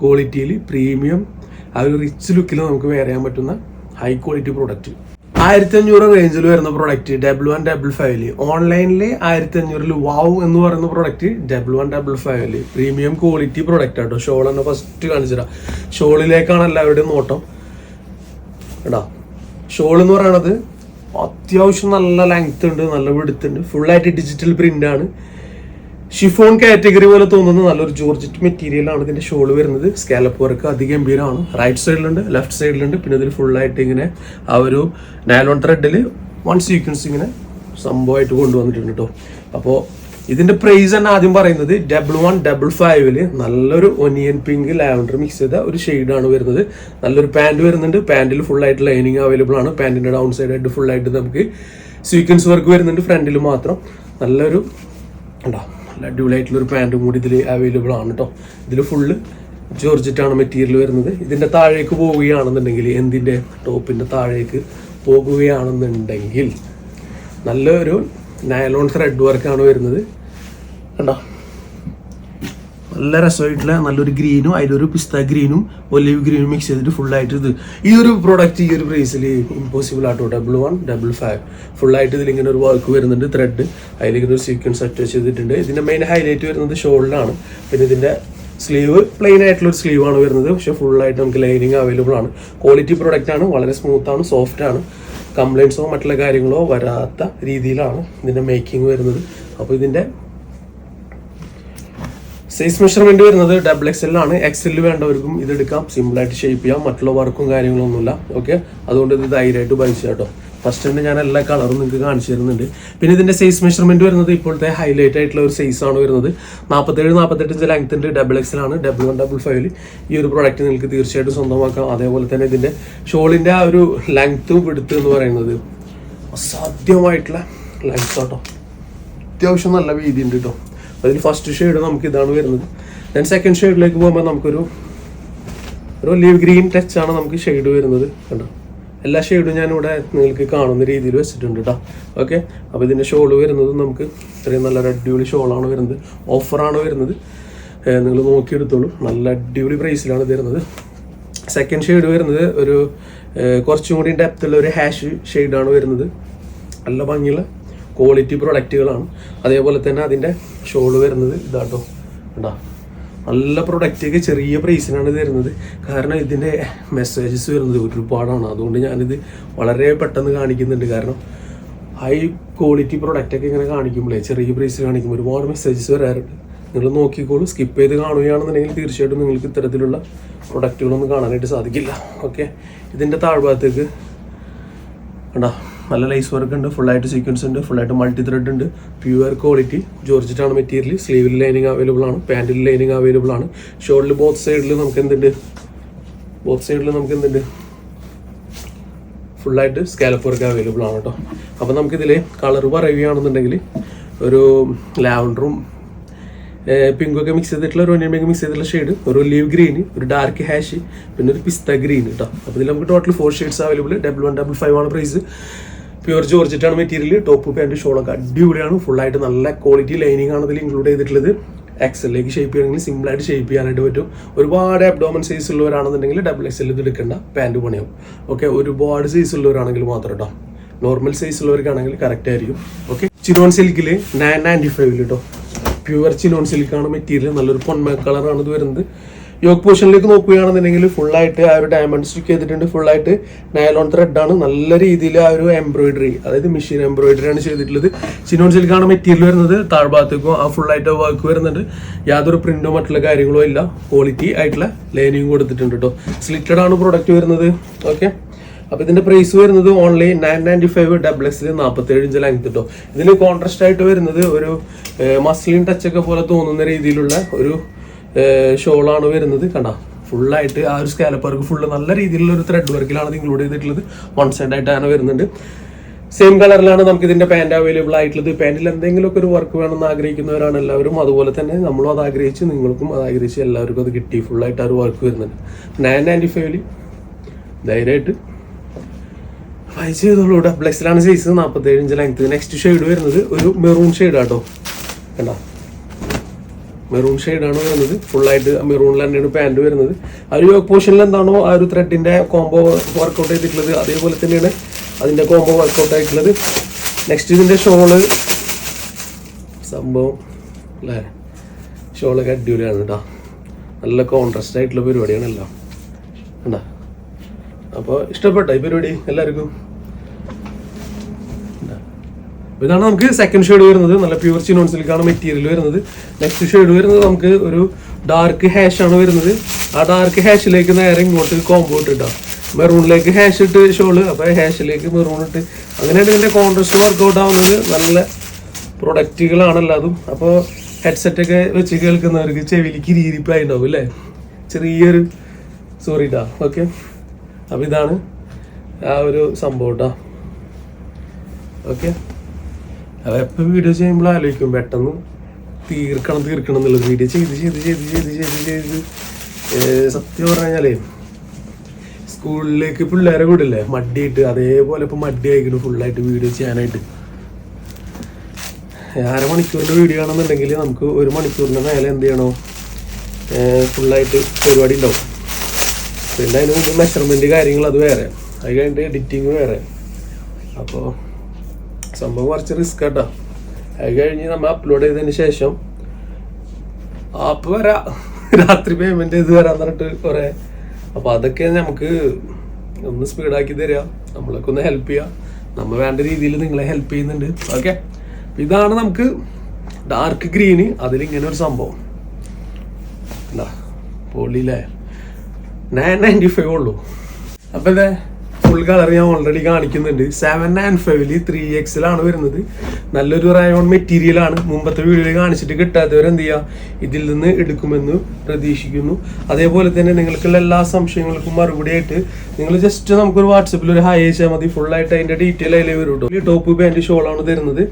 ക്വാളിറ്റിയിൽ പ്രീമിയം ആ ഒരു റിച്ച് ലുക്കിൽ നമുക്ക് വെയർ ചെയ്യാൻ പറ്റുന്ന ഹൈ ക്വാളിറ്റി പ്രൊഡക്റ്റ് ആയിരത്തി അഞ്ഞൂറ് റേഞ്ചിൽ വരുന്ന പ്രൊഡക്റ്റ് ഡബിൾ വൺ ഡബിൾ ഫൈവിൽ ഓൺലൈനിൽ ആയിരത്തി അഞ്ഞൂറിൽ വാവ് എന്ന് പറയുന്ന പ്രൊഡക്റ്റ് ഡബിൾ വൺ ഡബിൾ ഫൈവിൽ പ്രീമിയം ക്വാളിറ്റി പ്രൊഡക്റ്റ് ആട്ടോ. ഷോൾ തന്നെ ഫസ്റ്റ് കാണിച്ചിടാം ഷോളിലേക്കാണ് എല്ലാവരുടെയും നോട്ടം. കേട്ടോ ഷോൾ എന്ന് പറയണത് അത്യാവശ്യം നല്ല ലെങ്ത് ഉണ്ട് നല്ല വെടുത്തുണ്ട് ഫുള്ളായിട്ട് ഡിജിറ്റൽ പ്രിന്റ് ആണ്. ഷിഫോൺ കാറ്റഗറി പോലെ തോന്നുന്ന. നല്ലൊരു ജോർജറ്റ് മെറ്റീരിയൽ ആണ് ഇതിന്റെ ഷോൾ വരുന്നത്. സ്കാലപ്പ് വർക്ക് അതിഗംഭീരമാണ് റൈറ്റ് സൈഡിലുണ്ട് ലെഫ്റ്റ് സൈഡിലുണ്ട് പിന്നെ ഇതിൽ ഫുള്ളായിട്ട് ഇങ്ങനെ ആ ഒരു നയലോൺ ത്രെഡിൽ വൺ സീക്വൻസ് ഇങ്ങനെ സംഭവമായിട്ട് കൊണ്ടുവന്നിട്ടുണ്ട് കേട്ടോ അപ്പോൾ ഇതിന്റെ പ്രൈസ് തന്നെ ആദ്യം പറയുന്നത്. ഡബിൾ വൺ ഡബിൾ ഫൈവിൽ നല്ലൊരു ഒനിയൻ പിങ്ക് ലാവൻഡർ മിക്സ് ചെയ്ത ഒരു ഷെയ്ഡാണ് വരുന്നത്. നല്ലൊരു പാന്റ് വരുന്നുണ്ട്. പാൻറിൽ ഫുൾ ആയിട്ട് ലൈനിങ് അവൈലബിൾ ആണ്. പാൻറിന്റെ ഡൗൺ സൈഡ് ആയിട്ട് ഫുൾ ആയിട്ട് നമുക്ക് സീക്വൻസ് വർക്ക് വരുന്നുണ്ട്. ഫ്രണ്ടിൽ മാത്രം. നല്ലൊരു ഉണ്ടോ നല്ല അടിപൊളിയായിട്ടുള്ള ഒരു പാന്റും കൂടി ഇതിൽ അവൈലബിൾ ആണ് കേട്ടോ ഇതിൽ ഫുള്ള് ജോർജറ്റാണ് മെറ്റീരിയൽ വരുന്നത്. ഇതിന്റെ താഴേക്ക് പോവുകയാണെന്നുണ്ടെങ്കിൽ എന്തിന്റെ ടോപ്പിന്റെ താഴേക്ക് പോകുകയാണെന്നുണ്ടെങ്കിൽ നല്ലൊരു നയലോൺ ത്രെഡ് വർക്കാണ് വരുന്നത്. കണ്ടോ? നല്ല രസമായിട്ടുള്ള നല്ലൊരു ഗ്രീനും അതിലൊരു പിസ്ത ഗ്രീനും ഒലിവ് ഗ്രീനും മിക്സ് ചെയ്തിട്ട് ഫുള്ളായിട്ട് ഇത് ഈ ഒരു പ്രോഡക്റ്റ് ഈ ഒരു പ്രൈസിൽ ഇമ്പോസിബിൾ ആട്ടോ. ഡബിൾ വൺ ഡബിൾ ഫൈവ് ഫുള്ളായിട്ട് ഇതിലിങ്ങനെ ഒരു വർക്ക് വരുന്നുണ്ട് ത്രെഡ് അതിലിങ്ങനെ ഒരു സീക്വൻസ് അറ്റാച്ച് ചെയ്തിട്ടുണ്ട്. ഇതിന്റെ മെയിൻ ഹൈലൈറ്റ് വരുന്നത് ഷോളിലാണ് പിന്നെ ഇതിന്റെ സ്ലീവ് പ്ലെയിൻ ആയിട്ടുള്ള ഒരു സ്ലീവ് ആണ് വരുന്നത്. പക്ഷേ ഫുള്ളായിട്ട് നമുക്ക് ലൈനിങ് അവൈലബിൾ ആണ്. ക്വാളിറ്റി പ്രോഡക്റ്റ് ആണ് വളരെ സ്മൂത്താണ് സോഫ്റ്റ് ആണ്. കംപ്ലൈൻസോ മറ്റുള്ള കാര്യങ്ങളോ വരാത്ത രീതിയിലാണ് ഇതിന്റെ മേക്കിംഗ് വരുന്നത്. അപ്പോൾ ഇതിന്റെ സൈസ് മെഷർമെന്റ് വരുന്നത് ഡബിൾ എക്സ് ആണ്. എക്സെൽ വേണ്ടവർക്കും ഇത് എടുക്കാം സിമ്പിൾ ആയിട്ട് ഷേപ്പ് ചെയ്യാം. മറ്റുള്ള വർക്കും കാര്യങ്ങളൊന്നുമില്ല. ഓക്കെ അതുകൊണ്ട് ഇത് ധൈര്യമായിട്ട് ബൈ ചെയ്യാം കേട്ടോ ഫസ്റ്റ് തന്നെ ഞാൻ എല്ലാ കളറും നിങ്ങൾക്ക് കാണിച്ചു തരുന്നുണ്ട്. പിന്നെ ഇതിന്റെ സൈസ് മെഷർമെന്റ് വരുന്നത് ഇപ്പോഴത്തെ ഹൈലൈറ്റ് ആയിട്ടുള്ള ഒരു സൈസ് ആണ് വരുന്നത്. നാൽപ്പത്തേഴ് നാൽപ്പത്തെട്ട് ഇഞ്ച് ലെങ്ത് ഉണ്ട്. ഡബിൾ ആണ് ഡബിൾ വൺ ഡബിൾ ഫൈവിൽ ഈ ഒരു പ്രോഡക്റ്റ് നിങ്ങൾക്ക് തീർച്ചയായിട്ടും സ്വന്തമാക്കാം. അതേപോലെ തന്നെ ഇതിന്റെ ഷോളിന്റെ ആ ഒരു ലെങ്ത്തും വിടുത്ത് എന്ന് പറയുന്നത് അസാധ്യമായിട്ടുള്ള ലെങ്ത് ആട്ടോ. അത്യാവശ്യം നല്ല വീതി ഉണ്ട് കേട്ടോ അതിൽ ഫസ്റ്റ് ഷെയ്ഡ് നമുക്ക് ഇതാണ് വരുന്നത്. ദെൻ സെക്കൻഡ് ഷെയ്ഡിലേക്ക് പോകുമ്പോൾ നമുക്കൊരു ഒരു ലീവ് ഗ്രീൻ ടച്ച് ആണ് നമുക്ക് ഷെയ്ഡ് വരുന്നത്. കണ്ടോ? എല്ലാ ഷെയ്ഡും ഞാനിവിടെ നിങ്ങൾക്ക് കാണുന്ന രീതിയിൽ വെച്ചിട്ടുണ്ട് കേട്ടോ ഓക്കെ അപ്പോൾ ഇതിന്റെ ഷോൾ വരുന്നത് നമുക്ക് ഇത്രയും നല്ല അടിപൊളി ഷോളാണ് വരുന്നത്. ഓഫറാണ് വരുന്നത്. നിങ്ങൾ നോക്കിയെടുത്തോളൂ. നല്ല അടിപൊളി പ്രൈസിലാണ് തരുന്നത് സെക്കൻഡ് ഷെയ്ഡ് വരുന്നത് ഒരു കുറച്ചും കൂടി ഡെപ്തുള്ള ഒരു ഹാഷ് ഷെയ്ഡാണ് വരുന്നത്. നല്ല ഭംഗിയുള്ള ക്വാളിറ്റി പ്രൊഡക്റ്റുകളാണ് അതേപോലെ തന്നെ അതിന്റെ ഷോൾ വരുന്നത് ഇതാട്ടോ. കണ്ടോ? നല്ല പ്രൊഡക്റ്റൊക്കെ ചെറിയ പ്രൈസിനാണ് തരുന്നത് കാരണം ഇതിന്റെ മെസ്സേജസ് വരുന്നത് ഒരുപാടാണ്. അതുകൊണ്ട് ഞാനിത് വളരെ പെട്ടെന്ന് കാണിക്കുന്നുണ്ട്. കാരണം ഹൈ ക്വാളിറ്റി പ്രൊഡക്റ്റൊക്കെ ഇങ്ങനെ കാണിക്കുമ്പോഴേ ചെറിയ പ്രൈസിൽ കാണിക്കുമ്പോൾ ഒരുപാട് മെസ്സേജസ് വരാറുണ്ട്. നിങ്ങൾ നോക്കിക്കോളൂ സ്കിപ്പ് ചെയ്ത് കാണുകയാണെന്നുണ്ടെങ്കിൽ തീർച്ചയായിട്ടും നിങ്ങൾക്ക് ഇത്തരത്തിലുള്ള പ്രൊഡക്റ്റുകളൊന്നും കാണാനായിട്ട് സാധിക്കില്ല. ഓക്കെ ഇതിന്റെ താഴ്ഭാഗത്തേക്ക് കണ്ടാ. നല്ല ലൈസ് വർക്ക് ഉണ്ട് ഫുള്ളായിട്ട് സീക്വൻസ് ഉണ്ട് ഫുള്ളായിട്ട് മൾട്ടി ത്രെഡ് ഉണ്ട്. പ്യുവർ ക്വാളിറ്റി ജോർജിറ്റാണ് മെറ്റീരിയൽ സ്ലീവിൽ ലൈനിങ് അവൈലബിൾ ആണ് പാന്റിൽ ലൈനിങ് അവൈലബിൾ ആണ്. ഷോളിൽ ബോത്ത് സൈഡിൽ നമുക്ക് എന്തുണ്ട്? ബോത്ത് സൈഡിൽ നമുക്ക് എന്തുണ്ട്? ഫുള്ളായിട്ട് സ്കാലപ്പ് വർക്ക് അവൈലബിൾ ആണ് കേട്ടോ അപ്പോൾ നമുക്കിതിൽ കളർ പറയുകയാണെന്നുണ്ടെങ്കിൽ ഒരു ലാവൻഡറും പിങ്കൊക്കെ മിക്സ് ചെയ്തിട്ടുള്ള ഒരു ഒനിയൻ മിക്സ് ചെയ്തിട്ടുള്ള ഷെയ്ഡ് ഒരു ലീവ് ഗ്രീൻ ഒരു ഡാർക്ക് ഹാഷ് പിന്നെ ഒരു പിസ്ത ഗ്രീൻ കേട്ടോ അപ്പോൾ ഇതിൽ നമുക്ക് total four shades available double one double five ആണ് പ്രൈസ് പ്യുവർ ജോർജറ്റാണ് മെറ്റീരിയൽ ടോപ്പ് പാന്റ് ഷോളൊക്കെ അടിപൊളിയാണ്. ഫുള്ളായിട്ട് നല്ല ക്വാളിറ്റി ലൈനിങ് ആണ് അതിൽ ഇൻക്ലൂഡ് ചെയ്തിട്ടുള്ളത്. എക്സലിലേക്ക് ഷേപ്പ് ചെയ്യണമെങ്കിൽ സിമ്പിളായിട്ട് ഷേപ്പ് ചെയ്യാനായിട്ട് പറ്റും. ഒരുപാട് അബ്ഡോമൻ സൈസ് ഉള്ളവരാണെന്നുണ്ടെങ്കിൽ ഡബിൾ എക്സൽ ഇത് എടുക്കേണ്ട. പാന്റ് പണിയാവും. ഓക്കെ ഒരുപാട് സൈസ് ഉള്ളവരാണെങ്കിൽ മാത്രം കേട്ടോ നോർമൽ സൈസ് ഉള്ളവർക്കാണെങ്കിൽ കറക്റ്റ് ആയിരിക്കും. ഓക്കെ ചിനോൺ സിൽക്കിൽ നയൻ നയന്റി ഫൈവിൽ കേട്ടോ പ്യുവർ ചിനോൺ സിൽക്കാണ് മെറ്റീരിയൽ നല്ലൊരു പൊന്മ കളറാണ് ഇത് വരുന്നത്. യോഗ് പോർഷനിലേക്ക് നോക്കുകയാണെന്നുണ്ടെങ്കിൽ ഫുള്ളായിട്ട് ആ ഒരു ഡയമണ്ട് സ്റ്റിക്ക് ചെയ്തിട്ടുണ്ട്. ഫുള്ളായിട്ട് നയലോൺ ആണ്. നല്ല രീതിയിൽ ആ ഒരു എംബ്രോയിഡറി അതായത് മെഷീൻ എംബ്രോയിഡറി ആണ് ചെയ്തിട്ടുള്ളത്. സിനോൺ സിൽക്കാണ് മെറ്റീരിയൽ വരുന്നത്. താഴ്ഭാഗത്തേക്കും ആ ഫുള്ളായിട്ട് വർക്ക് വരുന്നുണ്ട്. യാതൊരു പ്രിന്റോ മറ്റുള്ള കാര്യങ്ങളോ ഇല്ല. ക്വാളിറ്റി ആയിട്ടുള്ള ലൈനിങ് കൊടുത്തിട്ടുണ്ട് കേട്ടോ സ്ലിറ്റഡ് ആണ് പ്രൊഡക്റ്റ് വരുന്നത്. ഓക്കെ അപ്പൊ ഇതിന്റെ പ്രൈസ് വരുന്നത് only nine ninety five double എക്സിൽ നാൽപ്പത്തേഴ് ഇഞ്ച് ലെങ്ത് കിട്ടും ഇതിൽ കോൺട്രാസ്റ്റ് ആയിട്ട് വരുന്നത് ഒരു മസ്ലിൻ ടച്ചൊക്കെ പോലെ തോന്നുന്ന രീതിയിലുള്ള ഒരു ഷോളാണ് വരുന്നത്. കണ്ട ഫുള്ളായിട്ട് ആ ഒരു സ്കാലപ്പ് വർക്ക് ഫുള്ള് നല്ല രീതിയിലുള്ള ഒരു ത്രെഡ് വർക്കിലാണ് ഇത് ഇൻക്ലൂഡ് ചെയ്തിട്ടുള്ളത്. വൺ സൈഡ് ആയിട്ട് വരുന്നുണ്ട്. സെയിം കളറിലാണ് നമുക്ക് ഇതിന്റെ പാന്റ് അവൈലബിൾ ആയിട്ടുള്ളത്. പാന്റിൽ എന്തെങ്കിലുമൊക്കെ ഒരു വർക്ക് വേണമെന്ന് ആഗ്രഹിക്കുന്നവരാണ് എല്ലാവരും. അതുപോലെ തന്നെ നമ്മളും അത് ആഗ്രഹിച്ച് നിങ്ങൾക്കും അത് ആഗ്രഹിച്ച് എല്ലാവർക്കും അത് കിട്ടി. ഫുള്ളായിട്ട് ആ ഒരു വർക്ക് വരുന്നുണ്ട്. നയൻ നയന്റി ഫൈവിൽ ധൈര്യമായിട്ട് ട്രൈ ചെയ്തോളൂ. ഡബ്ലക്സിലാണ് സൈസ് നാൽപ്പത്തേഴ് ഇഞ്ച് ലെങ്ത് നെക്സ്റ്റ് ഷെയ്ഡ് വരുന്നത് ഒരു മെറൂൺ ഷെയ്ഡ് ആട്ടോ. കണ്ട മെറൂൺ ഷെയ്ഡാണ് വരുന്നത്? ഫുള്ളായിട്ട് തന്നെയാണ് പാന്റ് വരുന്നത്. ആ ഒരു യോഗ പോർഷനിൽ എന്താണോ ആ ഒരു ത്രെഡിന്റെ കോംബോ വർക്കൗട്ട് ചെയ്തിട്ടുള്ളത് അതേപോലെ തന്നെയാണ് അതിന്റെ കോംബോ വർക്കൗട്ട് ആയിട്ടുള്ളത്. നെക്സ്റ്റ് ഇതിന്റെ ഷോൾ. സംഭവം അല്ലേ? ഷോളൊക്കെ അടിപൊളിയാണ് കേട്ടോ. നല്ല കോൺട്രസ്റ്റ് ആയിട്ടുള്ള പരിപാടിയാണല്ലോ. കണ്ടാ? അപ്പോൾ ഇഷ്ടപ്പെട്ട ഈ പരിപാടി? എല്ലാവർക്കും? അപ്പൊ ഇതാണ് നമുക്ക് സെക്കൻഡ് ഷെയ്ഡ് വരുന്നത്. നല്ല പ്യൂർ ചിനോൺ സിൽക്കാണ് മെറ്റീരിയൽ വരുന്നത്. നെക്സ്റ്റ് ഷെയ്ഡ് വരുന്നത് നമുക്ക് ഒരു ഡാർക്ക് ഹാഷ് ആണ് വരുന്നത്. ആ ഡാർക്ക് ഹാഷിലേക്ക് നേരെ ഇങ്ങോട്ട് കോമ്പോ ഇട്ടിട്ടാണ് മെറൂണിലേക്ക് ഹാഷ് ഇട്ട് ഷോൾ അപ്പോൾ ഹാഷിലേക്ക് മെറൂൺ ഇട്ട് അങ്ങനെയാണ് ഇതിന്റെ കോൺട്രസ്റ്റ് വർക്കൗട്ട് ആവുന്നത് നല്ല പ്രൊഡക്റ്റുകളാണല്ലോ അതും അപ്പോൾ ഹെഡ്സെറ്റൊക്കെ വെച്ച് കേൾക്കുന്നവർക്ക് ചെവിലിക്ക് ഉണ്ടാവും അല്ലേ? ചെറിയൊരു സോറി ട്ടാ. ഓക്കെ അപ്പോൾ ഇതാണ് ആ ഒരു സംഭവം കേട്ടോ ഓക്കെ അപ്പോൾ എപ്പോൾ വീഡിയോ ചെയ്യുമ്പോൾ ആലോചിക്കും. പെട്ടെന്ന് തീർക്കണം തീർക്കണം എന്നുള്ളത്. വീഡിയോ ചെയ്ത് ചെയ്ത് ചെയ്ത് ചെയ്ത് ചെയ്ത് ചെയ്ത്. സത്യം പറഞ്ഞു കഴിഞ്ഞാലേ സ്കൂളിലേക്ക് പിള്ളേരെ കൂടില്ലേ? മടിയിട്ട് അതേപോലെ ഇപ്പം മടി ആയിക്കണം ഫുള്ളായിട്ട് വീഡിയോ ചെയ്യാനായിട്ട്. അരമണിക്കൂറിന്റെ വീഡിയോ ആണെന്നുണ്ടെങ്കിൽ നമുക്ക് ഒരു മണിക്കൂറിന്റെ മേലെ എന്ത് ചെയ്യണോ? ഫുള്ളായിട്ട് പരിപാടി ഉണ്ടാവും. പിന്നെ അതിന് മുമ്പ് മെഷർമെന്റ് കാര്യങ്ങൾ അത് വേറെ. അത് കഴിഞ്ഞിട്ട് എഡിറ്റിങ് വേറെ. അപ്പോൾ സംഭവം കുറച്ച് റിസ്ക് കേട്ടോ അത് കഴിഞ്ഞ് നമ്മൾ അപ്ലോഡ് ചെയ്തതിന് ശേഷം ആപ്പ് വരാ. രാത്രി പേയ്മെന്റ് ചെയ്ത് വരാൻ പറഞ്ഞിട്ട് കുറെ. അപ്പൊ അതൊക്കെ നമുക്ക് ഒന്ന് സ്പീഡാക്കി തരിക നമ്മളൊക്കെ ഒന്ന് ഹെൽപ്പ് ചെയ്യുക നമ്മൾ വേണ്ട രീതിയിൽ നിങ്ങളെ ഹെൽപ്പ് ചെയ്യുന്നുണ്ട്. ഓക്കെ ഇതാണ് നമുക്ക് ഡാർക്ക് ഗ്രീന് അതിലിങ്ങനെ ഒരു സംഭവം. പൊള്ളിയില്ലേ നയൻ നയന്റി ഫൈവ് ഉള്ളൂ. അപ്പൊ ഇതേ ഫുൾ കളർ ഞാൻ ഓൾറെഡി കാണിക്കുന്നുണ്ട്. സെവൻ ആൻഡ് ഫൈവിൽ ത്രീ എക്സിലാണ് വരുന്നത്. നല്ലൊരു റയോൺ മെറ്റീരിയൽ ആണ്. മുമ്പത്തെ വീഡിയോയിൽ കാണിച്ചിട്ട് കിട്ടാത്തവർ എന്ത് ചെയ്യുക ഇതിൽ നിന്ന് എടുക്കുമെന്ന് പ്രതീക്ഷിക്കുന്നു. അതേപോലെ തന്നെ നിങ്ങൾക്കുള്ള എല്ലാ സംശയങ്ങൾക്കും മറുപടി ആയിട്ട് നിങ്ങൾ ജസ്റ്റ് നമുക്കൊരു വാട്സപ്പിൽ ഒരു ഹായ് അയച്ചാൽ മതി. ഫുൾ ആയിട്ട് അതിന്റെ ഡീറ്റെയിൽ അതിലേ വരും ടോപ്പ് പാന്റ് ഷോളാണ് തരുന്നത്.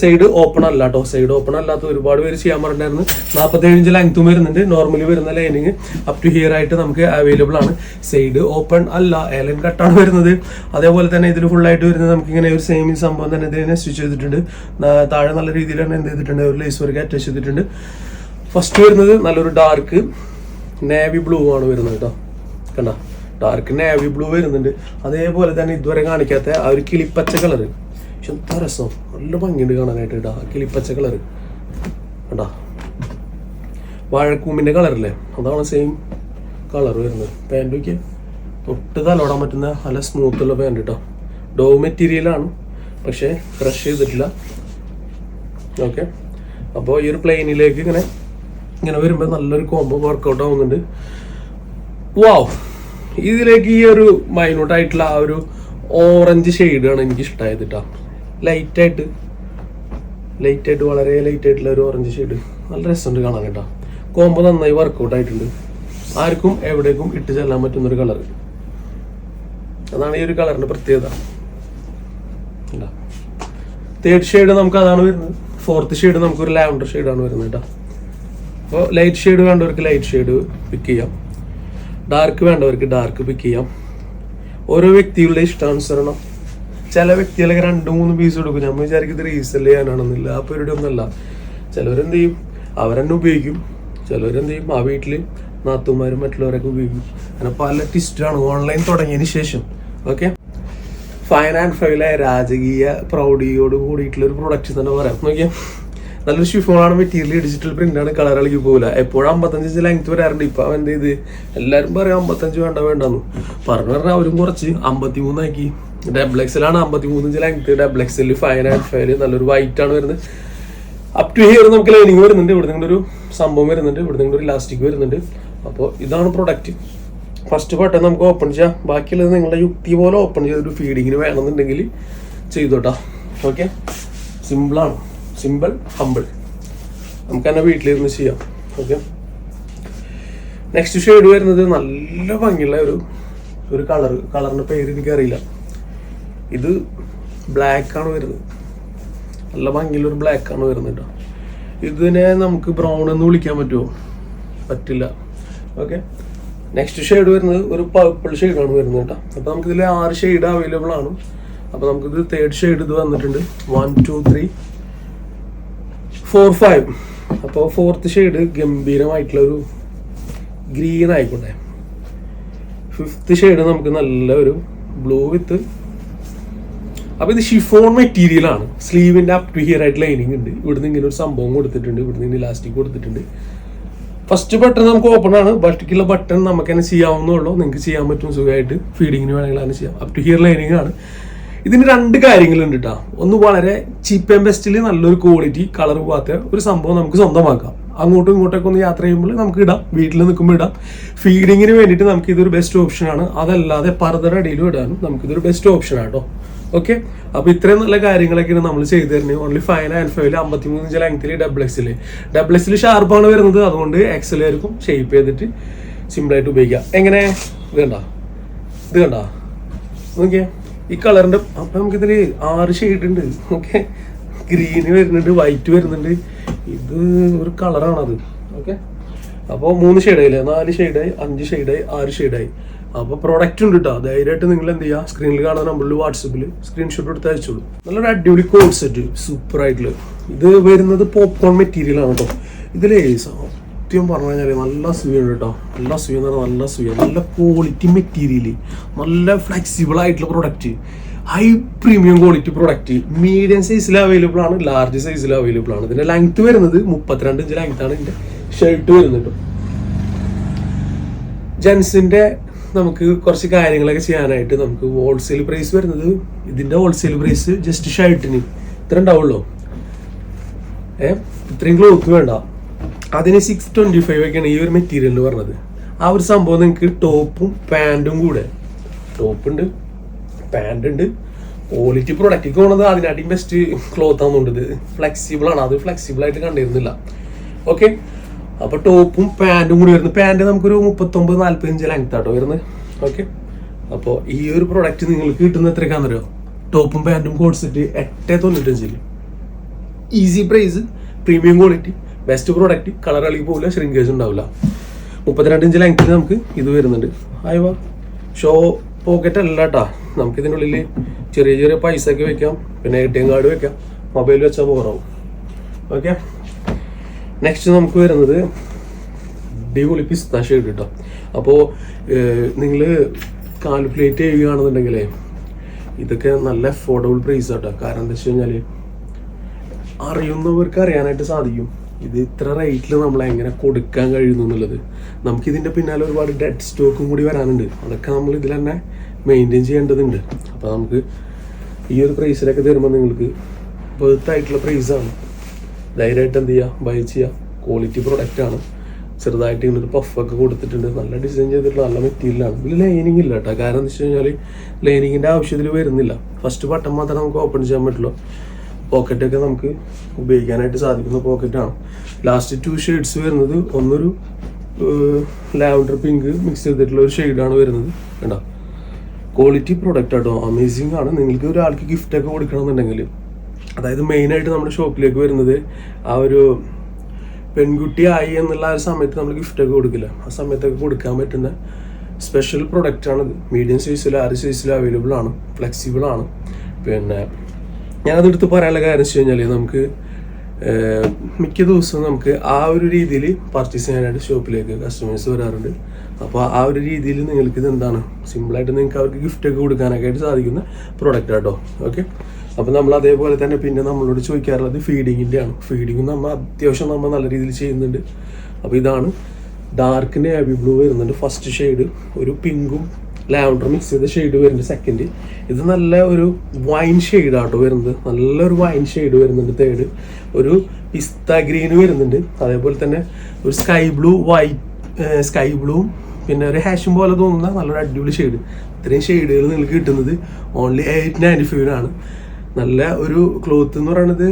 സൈഡ് ഓപ്പൺ അല്ല കേട്ടോ സൈഡ് ഓപ്പൺ അല്ലാത്ത ഒരുപാട് പേര് ചെയ്യാൻ പറഞ്ഞിട്ടുണ്ടായിരുന്നു. നാൽപ്പത്തേഴ് ഇഞ്ച് ലെങ്ത്തും വരുന്നുണ്ട്. നോർമലി വരുന്ന ലൈനിങ് അപ് ടു ഹിയർ ആയിട്ട് നമുക്ക് അവൈലബിൾ ആണ്. സൈഡ് ഓപ്പൺ അല്ല ഏലൻ കട്ടാണ് വരുന്നത്. അതേപോലെ തന്നെ ഇതിൽ ഫുൾ ആയിട്ട് വരുന്നത് നമുക്ക് ഇങ്ങനെ ഒരു സെയിം സംഭവം തന്നെ ഇതിനെ സ്റ്റിച്ച് ചെയ്തിട്ടുണ്ട്. താഴെ നല്ല രീതിയിൽ തന്നെ എന്ത് ചെയ്തിട്ടുണ്ട്? ഒരു ലേസ് വർക്ക് അറ്റാച്ച് ചെയ്തിട്ടുണ്ട്. ഫസ്റ്റ് വരുന്നത് നല്ലൊരു ഡാർക്ക് നേവി ബ്ലൂ ആണ് വരുന്നത് കേട്ടോ കണ്ട? ഡാർക്ക് നേവി ബ്ലൂ വരുന്നുണ്ട്. അതേപോലെ തന്നെ ഇതുവരെ കാണിക്കാത്ത ആ ഒരു കിളിപ്പച്ച കളറ് പക്ഷെ എന്താ രസം? നല്ല ഭംഗിയുണ്ട് കാണാനായിട്ട് ആ കിളിപ്പച്ച കളറ്. കണ്ടാ? വാഴക്കൂമ്പിന്റെ കളറല്ലേ? അതാണ് സെയിം കളർ വരുന്നത്. പാന്റൊക്കെ തൊട്ട് തലോടാൻ പറ്റുന്ന നല്ല സ്മൂത്തുള്ള പാന്റ് കേട്ടോ ഡോ മെറ്റീരിയലാണ് പക്ഷേ ക്രഷ് ചെയ്തിട്ടില്ല. ഓക്കെ അപ്പോൾ ഈ ഒരു പ്ലെയിനിലേക്ക് ഇങ്ങനെ ഇങ്ങനെ വരുമ്പോൾ നല്ലൊരു കോംബോ വർക്കൗട്ട് ആവുന്നുണ്ട്. വാവ് ഇതിലേക്ക് ഈ ഒരു മൈനോട്ട് ആയിട്ടുള്ള ആ ഒരു ഓറഞ്ച് ഷെയ്ഡാണ് എനിക്ക് ഇഷ്ടമായത് കേട്ടോ ലൈറ്റായിട്ട് ലൈറ്റായിട്ട് വളരെ ലൈറ്റ് ആയിട്ടുള്ള ഒരു ഓറഞ്ച് ഷെയ്ഡ് നല്ല രസമുണ്ട് കാണാൻ കേട്ടോ. കോംബോ നന്നായി വർക്കൗട്ട് ആയിട്ടുണ്ട്. ആർക്കും എവിടേക്കും ഇട്ട് ചെല്ലാൻ പറ്റുന്ന ഒരു കളർ അതാണ് ഈ ഒരു കളറിന്റെ പ്രത്യേകത. തേർഡ് ഷെയ്ഡ് നമുക്ക് അതാണ് വരുന്നത്. ഫോർത്ത് ഷെയ്ഡ് നമുക്ക് ഒരു ലാവൻഡർ ഷെയ്ഡാണ് വരുന്നത് കേട്ടോ. അപ്പോൾ ലൈറ്റ് ഷെയ്ഡ് വേണ്ടവർക്ക് ലൈറ്റ് ഷെയ്ഡ് പിക്ക് ചെയ്യാം. ഡാർക്ക് വേണ്ടവർക്ക് ഡാർക്ക് പിക്ക് ചെയ്യാം. ഓരോ വ്യക്തികളുടെ ഇഷ്ടാനുസരണം ചില വ്യക്തികളൊക്കെ രണ്ട് മൂന്ന് പീസ് കൊടുക്കും. നമ്മൾ വിചാരിക്കും ഇത് റീസെൽ ചെയ്യാനാണെന്നില്ല. ആ പരിപാടി ഒന്നല്ല ചിലവരെന്ത് ചെയ്യും? അവരെന്നെ ഉപയോഗിക്കും. ചിലവരെന്ത് ചെയ്യും? ആ വീട്ടിൽ നാത്തുമാരും മറ്റുള്ളവരൊക്കെ ഉപയോഗിക്കും. അങ്ങനെ പല ടിസ്റ്റാണ് ഓൺലൈൻ തുടങ്ങിയതിന് ശേഷം. ഓക്കെ ഫൈൻ ആൻഡ് ഫൈവിലെ രാജകീയ പ്രൗഢിയോട് കൂടിയിട്ടുള്ള ഒരു പ്രൊഡക്റ്റ് തന്നെ പറയാം. നോക്കിയാ. നല്ലൊരു ഷിഫോണാണ് മെറ്റീരിയൽ ഡിജിറ്റൽ പ്രിന്റ് ആണ്. കളർ ഇളകി പോകില്ല എപ്പോഴും അമ്പത്തഞ്ച് ലെങ്ത് വരാറുണ്ട് ഇപ്പൊ എന്ത് ചെയ്ത്? എല്ലാരും പറയും അമ്പത്തഞ്ച് വേണ്ട വേണ്ടെന്ന്. പറഞ്ഞു പറഞ്ഞാൽ അവരും കുറച്ച്. അമ്പത്തി മൂന്നാക്കി ഡബിൾ എക്സലാണ് അമ്പത്തി മൂന്നിഞ്ച് length double XL fine and five നല്ലൊരു വൈറ്റ് ആണ് വരുന്നത്. അപ് ടു ഹിയർ നമുക്ക് ലൈനിങ് വരുന്നുണ്ട്. ഇവിടെ നിങ്ങളുടെ ഒരു സംഭവം വരുന്നുണ്ട്. ഇവിടെ നിങ്ങളുടെ ഒരു ഇലാസ്റ്റിക് വരുന്നുണ്ട്. അപ്പോൾ ഇതാണ് പ്രൊഡക്റ്റ് ഫസ്റ്റ് ബട്ടൺ നമുക്ക് ഓപ്പൺ ചെയ്യാം. ബാക്കിയുള്ളത് നിങ്ങളുടെ യുക്തി പോലെ ഓപ്പൺ ചെയ്തൊരു ഫീഡിങ്ങിന് വേണമെന്നുണ്ടെങ്കിൽ ചെയ്തോട്ടാ. ഓക്കെ സിമ്പിളാണ് സിമ്പിൾ ഹമ്പിൾ നമുക്ക് തന്നെ വീട്ടിലിരുന്ന് ചെയ്യാം. ഓക്കെ നെക്സ്റ്റ് ഷെയ്ഡ് വരുന്നത് നല്ല ഭംഗിയുള്ള ഒരു ഒരു കളർ കളറിന്റെ പേര് എനിക്കറിയില്ല. ഇത് ബ്ലാക്ക് ആണ് വരുന്നത്. നല്ല ഭംഗിയുള്ള ഒരു ബ്ലാക്ക് ആണ് വരുന്നത് കേട്ടോ ഇതിനെ നമുക്ക് ബ്രൗൺ എന്ന് വിളിക്കാൻ പറ്റുമോ പറ്റില്ല. ഓക്കെ നെക്സ്റ്റ് ഷെയ്ഡ് വരുന്നത് ഒരു പർപ്പിൾ ഷെയ്ഡാണ് വരുന്നത് കേട്ടോ അപ്പോൾ നമുക്ക് ഇതിൽ ആറ് ഷെയ്ഡ് അവൈലബിൾ ആണ്. അപ്പോൾ നമുക്കിത് തേർഡ് ഷെയ്ഡ് ഇത് വന്നിട്ടുണ്ട്. One two three four five അപ്പോൾ ഫോർത്ത് ഷെയ്ഡ് ഗംഭീരമായിട്ടുള്ളൊരു ഗ്രീൻ ആയിക്കോട്ടെ. ഫിഫ്ത്ത് ഷെയ്ഡ് നമുക്ക് നല്ല ഒരു ബ്ലൂ വിത്ത് അപ്പൊ ഇത് ഷിഫോൺ മെറ്റീരിയൽ ആണ്. സ്ലീവിന്റെ അപ് ടു ഹിയർ ആയിട്ട് ലൈനിങ് ഉണ്ട്. ഇവിടുന്ന് ഇങ്ങനെ ഒരു സംഭവം കൊടുത്തിട്ടുണ്ട്. ഇവിടുന്ന് ഇങ്ങനെ ഇലാസ്റ്റിക് കൊടുത്തിട്ടുണ്ട്. ഫസ്റ്റ് ബട്ടൺ നമുക്ക് ഓപ്പൺ ആണ്. ബാക്കിയുള്ള ബട്ടൺ നമുക്ക് തന്നെ ചെയ്യാവുന്നുള്ളൂ നിങ്ങൾക്ക് ചെയ്യാൻ പറ്റും സുഖമായിട്ട്. ഫീഡിങ്ങിന് വേണമെങ്കിൽ അങ്ങനെ ചെയ്യാം. അപ് ടു ഹിയർ ലൈനിങ് ആണ്. ഇതിന് രണ്ട് കാര്യങ്ങളുണ്ട് കേട്ടോ ഒന്ന് വളരെ ചീപ്പ് ആൻഡ് ബെസ്റ്റിൽ നല്ലൊരു ക്വാളിറ്റി കളർ പോകാത്ത ഒരു സംഭവം നമുക്ക് സ്വന്തമാക്കാം. അങ്ങോട്ടും ഇങ്ങോട്ടൊക്കെ ഒന്ന് യാത്ര ചെയ്യുമ്പോൾ നമുക്ക് ഇടാം. വീട്ടിൽ നിൽക്കുമ്പോൾ ഇടാം. ഫീഡിങ്ങിന് വേണ്ടിയിട്ട് നമുക്ക് ഇതൊരു ബെസ്റ്റ് ഓപ്ഷനാണ് അതല്ലാതെ പർദ്ദയുടെ ഇടാനും നമുക്കിതൊരു ബെസ്റ്റ് ഓപ്ഷനാണ് കേട്ടോ ഓക്കെ അപ്പൊ ഇത്രയും നല്ല കാര്യങ്ങളൊക്കെയാണ് നമ്മൾ ചെയ്തു തരുന്നത്. ഓൺലി ഫൈൻ ആൻഡ് ഫൈവിൽ അമ്പത്തി മൂന്ന് ഇഞ്ച് ലെങ്ത്തിൽ ഡബിൾ എക്സിൽ ഡബിൾ എക്സിൽ ഷാർപ്പാണ് വരുന്നത്. അതുകൊണ്ട് എക്സൽ ആയിരിക്കും ഷേപ്പ് ചെയ്തിട്ട് സിമ്പിൾ ആയിട്ട് ഉപയോഗിക്കാം എങ്ങനെ? ഇത് കണ്ട? ഇത് കണ്ട? നോക്കിയേ. ഈ കളറിന്റെ അപ്പൊ നമുക്കിതിൽ ആറ് ഷെയ്ഡ് ഉണ്ട്. ഓക്കെ ഗ്രീന് വരുന്നുണ്ട് വൈറ്റ് വരുന്നുണ്ട്. ഇത് ഒരു കളറാണത് ഓക്കെ അപ്പോൾ മൂന്ന് ഷെയ്ഡായില്ലേ നാല് ഷെയ്ഡായി അഞ്ച് ഷെയ്ഡായി ആറ് ഷെയ്ഡായി അപ്പോൾ പ്രോഡക്റ്റ് ഉണ്ട് കേട്ടോ ധൈര്യമായിട്ട് നിങ്ങൾ എന്ത് ചെയ്യുക സ്ക്രീനിൽ കാണുന്ന നമ്പറിൽ വാട്സപ്പിൽ സ്ക്രീൻഷോട്ട് എടുത്ത് അയച്ചോളൂ. നല്ലൊരു അടിപൊളി കോഡ് സൂപ്പർ ആയിട്ടുള്ള. ഇത് വരുന്നത് പോപ്കോൺ മെറ്റീരിയൽ ആണ് കേട്ടോ ഇതിലേ സത്യം പറഞ്ഞു കഴിഞ്ഞാൽ നല്ല സുഖമുണ്ട് കേട്ടോ നല്ല സുഖം എന്ന് പറഞ്ഞാൽ നല്ല സുഖം. നല്ല ക്വാളിറ്റി മെറ്റീരിയൽ നല്ല ഫ്ലെക്സിബിൾ ആയിട്ടുള്ള product high premium quality product medium സൈസിൽ അവൈലബിൾ ആണ് ലാർജ് സൈസിൽ അവൈലബിൾ ആണ്. ഇതിന്റെ ലെങ്ത് വരുന്നത് മുപ്പത്തിരണ്ട് ഇഞ്ച് ലെങ്ത് ആണ്. ഇതിന്റെ ഷർട്ട് വരുന്നുണ്ട്. ജെൻസിന്റെ നമുക്ക് കുറച്ച് കാര്യങ്ങളൊക്കെ ചെയ്യാനായിട്ട് നമുക്ക് ഹോൾസെയിൽ പ്രൈസ് വരുന്നത് ഇതിന്റെ ഹോൾസെയിൽ പ്രൈസ് ജസ്റ്റ് ഷർട്ടിന് ഇത്ര ഉണ്ടാവുള്ളൂ. ഏ? ഇത്രയും ക്ലോത്ത് വേണ്ട. അതിന് സിക്സ് ട്വന്റി ഫൈവ് ഒക്കെയാണ് ഈ ഒരു മെറ്റീരിയൽ പറഞ്ഞത്. ആ ഒരു സംഭവം നിങ്ങൾക്ക് ടോപ്പും പാന്റും കൂടെ. ടോപ്പ് ഉണ്ട് പാന്റ് ഉണ്ട്. ക്വാളിറ്റി പ്രൊഡക്റ്റിക്ക് പോകുന്നത് അതിനാട്ടി ബെസ്റ്റ് ക്ലോത്ത് ആണെന്നുണ്ട് ഫ്ലെക്സിബിൾ ആണ് അത് ഫ്ലെക്സിബിൾ ആയിട്ട് കണ്ടിരുന്നില്ല. ഓക്കെ അപ്പൊ ടോപ്പും പാന്റും കൂടി വരുന്നത് പാന്റ് നമുക്കൊരു മുപ്പത്തൊമ്പത് നാല്പത്തഞ്ച് ലെങ്ത് ആട്ടോ വരുന്നത്. ഓക്കെ അപ്പോൾ ഈ ഒരു പ്രൊഡക്റ്റ് നിങ്ങൾക്ക് കിട്ടുന്ന എത്രക്കാണെന്നറിയോ ടോപ്പും പാന്റും കോഡ്സെറ്റ് എട്ട് തൊണ്ണൂറ്റഞ്ചിൽ easy price premium quality best product colour അളി പോകില്ല ശ്രിങ്കേജ് ഉണ്ടാവില്ല. മുപ്പത്തിരണ്ട് ഇഞ്ച് ലെങ്ത്തിൽ നമുക്ക് ഇത് വരുന്നുണ്ട്. അയവ ഷോ പോക്കറ്റ് അല്ല കേട്ടാ നമുക്ക് ഇതിനുള്ളിൽ ചെറിയ ചെറിയ പൈസ ഒക്കെ വെക്കാം. പിന്നെ എ ടി എം കാർഡ് വെക്കാം. മൊബൈൽ വെച്ചാൽ പോറാവും ഓക്കെ നെക്സ്റ്റ് നമുക്ക് വരുന്നത് അടിപൊളി പിസ്ത ഷെയ്ഡ് അപ്പോൾ നിങ്ങൾ കാൽക്കുലേറ്റ് ചെയ്യുകയാണെന്നുണ്ടെങ്കിൽ ഇതൊക്കെ നല്ല അഫോർഡബിൾ പ്രൈസ് കേട്ടോ കാരണം എന്താ വെച്ച് കഴിഞ്ഞാൽ അറിയുന്നവർക്ക് അറിയാനായിട്ട് സാധിക്കും. ഇത് ഇത്ര റേറ്റിൽ നമ്മൾ എങ്ങനെ കൊടുക്കാൻ കഴിയുന്നു എന്നുള്ളത്. നമുക്ക് ഇതിന്റെ പിന്നാലെ ഒരുപാട് ഡെഡ് സ്റ്റോക്കും കൂടി വരാനുണ്ട്. അതൊക്കെ നമ്മൾ ഇതിൽ തന്നെ മെയിന്റെയിൻ ചെയ്യേണ്ടതുണ്ട്. അപ്പോൾ നമുക്ക് ഈ ഒരു പ്രൈസിലൊക്കെ തരുമ്പോൾ നിങ്ങൾക്ക് ബെർത്തായിട്ടുള്ള പ്രൈസാണ് ധൈര്യമായിട്ട് എന്ത് ചെയ്യുക ബൈ ചെയ്യുക ക്വാളിറ്റി പ്രൊഡക്റ്റ് ആണ്. ചെറുതായിട്ട് ഇങ്ങനൊരു പഫൊക്കെ കൊടുത്തിട്ടുണ്ട്. നല്ല ഡിസൈൻ ചെയ്തിട്ടുള്ള നല്ല മെറ്റീരിയലാണ് ഇതിൽ ലൈനിങ് ഇല്ല കേട്ടോ കാരണം എന്താ വെച്ച് കഴിഞ്ഞാൽ ലൈനിങ്ങിന്റെ ആവശ്യത്തിൽ വരുന്നില്ല. ഫസ്റ്റ് ബട്ടൺ മാത്രമേ നമുക്ക് ഓപ്പൺ ചെയ്യാൻ പറ്റുള്ളൂ. പോക്കറ്റൊക്കെ നമുക്ക് ഉപയോഗിക്കാനായിട്ട് സാധിക്കുന്ന പോക്കറ്റാണ് ലാസ്റ്റ് ടു ഷെയ്ഡ്സ് വരുന്നത് ഒന്നൊരു ലാവൻഡർ പിങ്ക് മിക്സ് ചെയ്തിട്ടുള്ള ഒരു ഷെയ്ഡാണ് വരുന്നത്. കേട്ടോ ക്വാളിറ്റി പ്രൊഡക്റ്റ് ആട്ടോ. അമേസിംഗ് ആണ്. നിങ്ങൾക്ക് ഒരാൾക്ക് ഗിഫ്റ്റൊക്കെ കൊടുക്കണമെന്നുണ്ടെങ്കിൽ അതായത് മെയിനായിട്ട് നമ്മുടെ ഷോപ്പിലേക്ക് വരുന്നത് ആ ഒരു പെൺകുട്ടി ആയി എന്നുള്ള ആ ഒരു സമയത്ത് നമ്മൾ ഗിഫ്റ്റൊക്കെ കൊടുക്കില്ല. ആ സമയത്തൊക്കെ കൊടുക്കാൻ പറ്റുന്ന സ്പെഷ്യൽ പ്രൊഡക്റ്റ് ആണിത്. മീഡിയം സൈസിൽ ആറ് സൈസിൽ അവൈലബിൾ ആണ്. ഫ്ലെക്സിബിൾ ആണ്. പിന്നെ ഞാനത് എടുത്ത് പറയാനുള്ള കാര്യം വെച്ച് കഴിഞ്ഞാൽ നമുക്ക് മിക്ക ദിവസവും നമുക്ക് ആ ഒരു രീതിയിൽ പർച്ചേസ് ചെയ്യാനായിട്ട് ഷോപ്പിലേക്ക് കസ്റ്റമേഴ്സ് വരാറുണ്ട്. അപ്പോൾ ആ ഒരു രീതിയിൽ നിങ്ങൾക്ക് ഇത് എന്താണ് സിമ്പിളായിട്ട് നിങ്ങൾക്ക് അവർക്ക് ഗിഫ്റ്റൊക്കെ കൊടുക്കാനൊക്കെ ആയിട്ട് സാധിക്കുന്ന പ്രോഡക്റ്റ് ആട്ടോ ഓക്കെ അപ്പോൾ നമ്മൾ അതേപോലെ തന്നെ പിന്നെ നമ്മളോട് ചോദിക്കാറുള്ളത് ഫീഡിങ്ങിന്റെ ആണ് ഫീഡിങ് നമ്മൾ അത്യാവശ്യം നമ്മൾ നല്ല രീതിയിൽ ചെയ്യുന്നുണ്ട്. അപ്പോൾ ഇതാണ് ഡാർക്ക് നേവി ബ്ലൂ വരുന്നുണ്ട് ഫസ്റ്റ് ഷെയ്ഡ് ഒരു പിങ്കും ലാവൻഡർ മിക്സ് ചെയ്ത ഷെയ്ഡ് വരുന്നുണ്ട് സെക്കൻഡ് ഇത് നല്ല ഒരു വൈൻ ഷെയ്ഡ് ആട്ടോ വരുന്നത്. നല്ലൊരു വൈൻ ഷെയ്ഡ് വരുന്നുണ്ട് തേർഡ് ഒരു പിസ്ത ഗ്രീൻ വരുന്നുണ്ട്. അതേപോലെ തന്നെ ഒരു സ്കൈ ബ്ലൂ വൈറ്റ് സ്കൈ ബ്ലൂവും പിന്നെ ഒരു ഹാഷും പോലെ തോന്നുന്ന നല്ലൊരു അടിപൊളി ഷെയ്ഡ് ഇത്രയും ഷെയ്ഡുകൾ നിങ്ങൾക്ക് കിട്ടുന്നത് ഓൺലി എയ്റ്റ് നയന്റി ഫൈവിനാണ് നല്ല ഒരു ക്ലോത്ത് എന്ന് പറയുന്നത്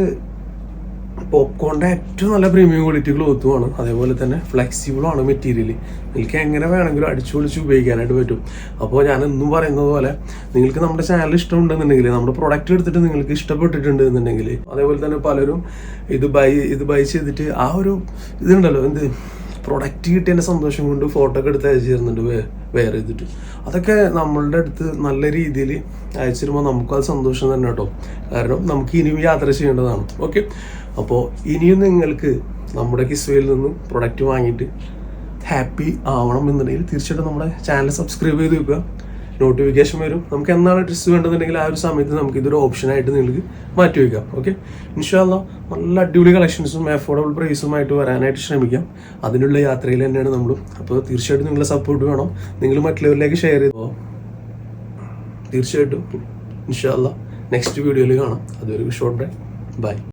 പോപ്കോണിന്റെ ഏറ്റവും നല്ല പ്രീമിയം ക്വാളിറ്റി ക്ലോത്തുമാണ് അതേപോലെ തന്നെ ഫ്ലെക്സിബിളും ആണ് മെറ്റീരിയൽ നിങ്ങൾക്ക് എങ്ങനെ വേണമെങ്കിലും അടിച്ചു പൊളിച്ച് ഉപയോഗിക്കാനായിട്ട് പറ്റും. അപ്പോൾ ഞാൻ എന്നും പറയുന്നത് പോലെ നിങ്ങൾക്ക് നമ്മുടെ ചാനൽ ഇഷ്ടമുണ്ടെന്നുണ്ടെങ്കിൽ നമ്മുടെ പ്രൊഡക്റ്റ് എടുത്തിട്ട് നിങ്ങൾക്ക് ഇഷ്ടപ്പെട്ടിട്ടുണ്ട് എന്നുണ്ടെങ്കിൽ അതേപോലെ തന്നെ പലരും ഇത് ബൈ ഇത് ബൈ ചെയ്തിട്ട് ആ ഒരു ഇതുണ്ടല്ലോ എന്ത് പ്രൊഡക്റ്റ് സന്തോഷം കൊണ്ട് ഫോട്ടോ ഒക്കെ എടുത്ത് അയച്ചു തരുന്നുണ്ട് വേ വേറെ ചെയ്തിട്ട് അതൊക്കെ നമ്മളുടെ അടുത്ത് നല്ല രീതിയിൽ അയച്ചു തരുമ്പോൾ അത് സന്തോഷം തന്നെ കേട്ടോ. കാരണം നമുക്ക് ഇനിയും യാത്ര ചെയ്യേണ്ടതാണ്. ഓക്കെ അപ്പോൾ ഇനിയും നിങ്ങൾക്ക് നമ്മുടെ കിസ്വയിൽ നിന്നും പ്രൊഡക്റ്റ് വാങ്ങിയിട്ട് ഹാപ്പി ആവണം എന്നുണ്ടെങ്കിൽ തീർച്ചയായിട്ടും നമ്മുടെ ചാനൽ സബ്സ്ക്രൈബ് ചെയ്ത് വെക്കുക. നോട്ടിഫിക്കേഷൻ വരും. നമുക്ക് എന്നാണ് ഡ്രസ്സ് വേണ്ടതെന്നുണ്ടെങ്കിൽ ആ ഒരു സമയത്ത് നമുക്ക് ഇതൊരു ഓപ്ഷനായിട്ട് നിങ്ങൾക്ക് മാറ്റി വയ്ക്കാം. ഓക്കെ ഇൻഷാല്ല നല്ല അടിപൊളി കളക്ഷൻസും അഫോർഡബിൾ പ്രൈസുമായിട്ട് വരാനായിട്ട് ശ്രമിക്കാം. അതിനുള്ള യാത്രയിൽ തന്നെയാണ് നമ്മളും. അപ്പോൾ തീർച്ചയായിട്ടും നിങ്ങളുടെ സപ്പോർട്ട് വേണം. നിങ്ങൾ മറ്റുള്ളവരിലേക്ക് ഷെയർ ചെയ്തോ തീർച്ചയായിട്ടും. ഇൻഷാല്ല നെക്സ്റ്റ് വീഡിയോയിൽ കാണാം. അതൊരു ഷോർട്ട് ബൈ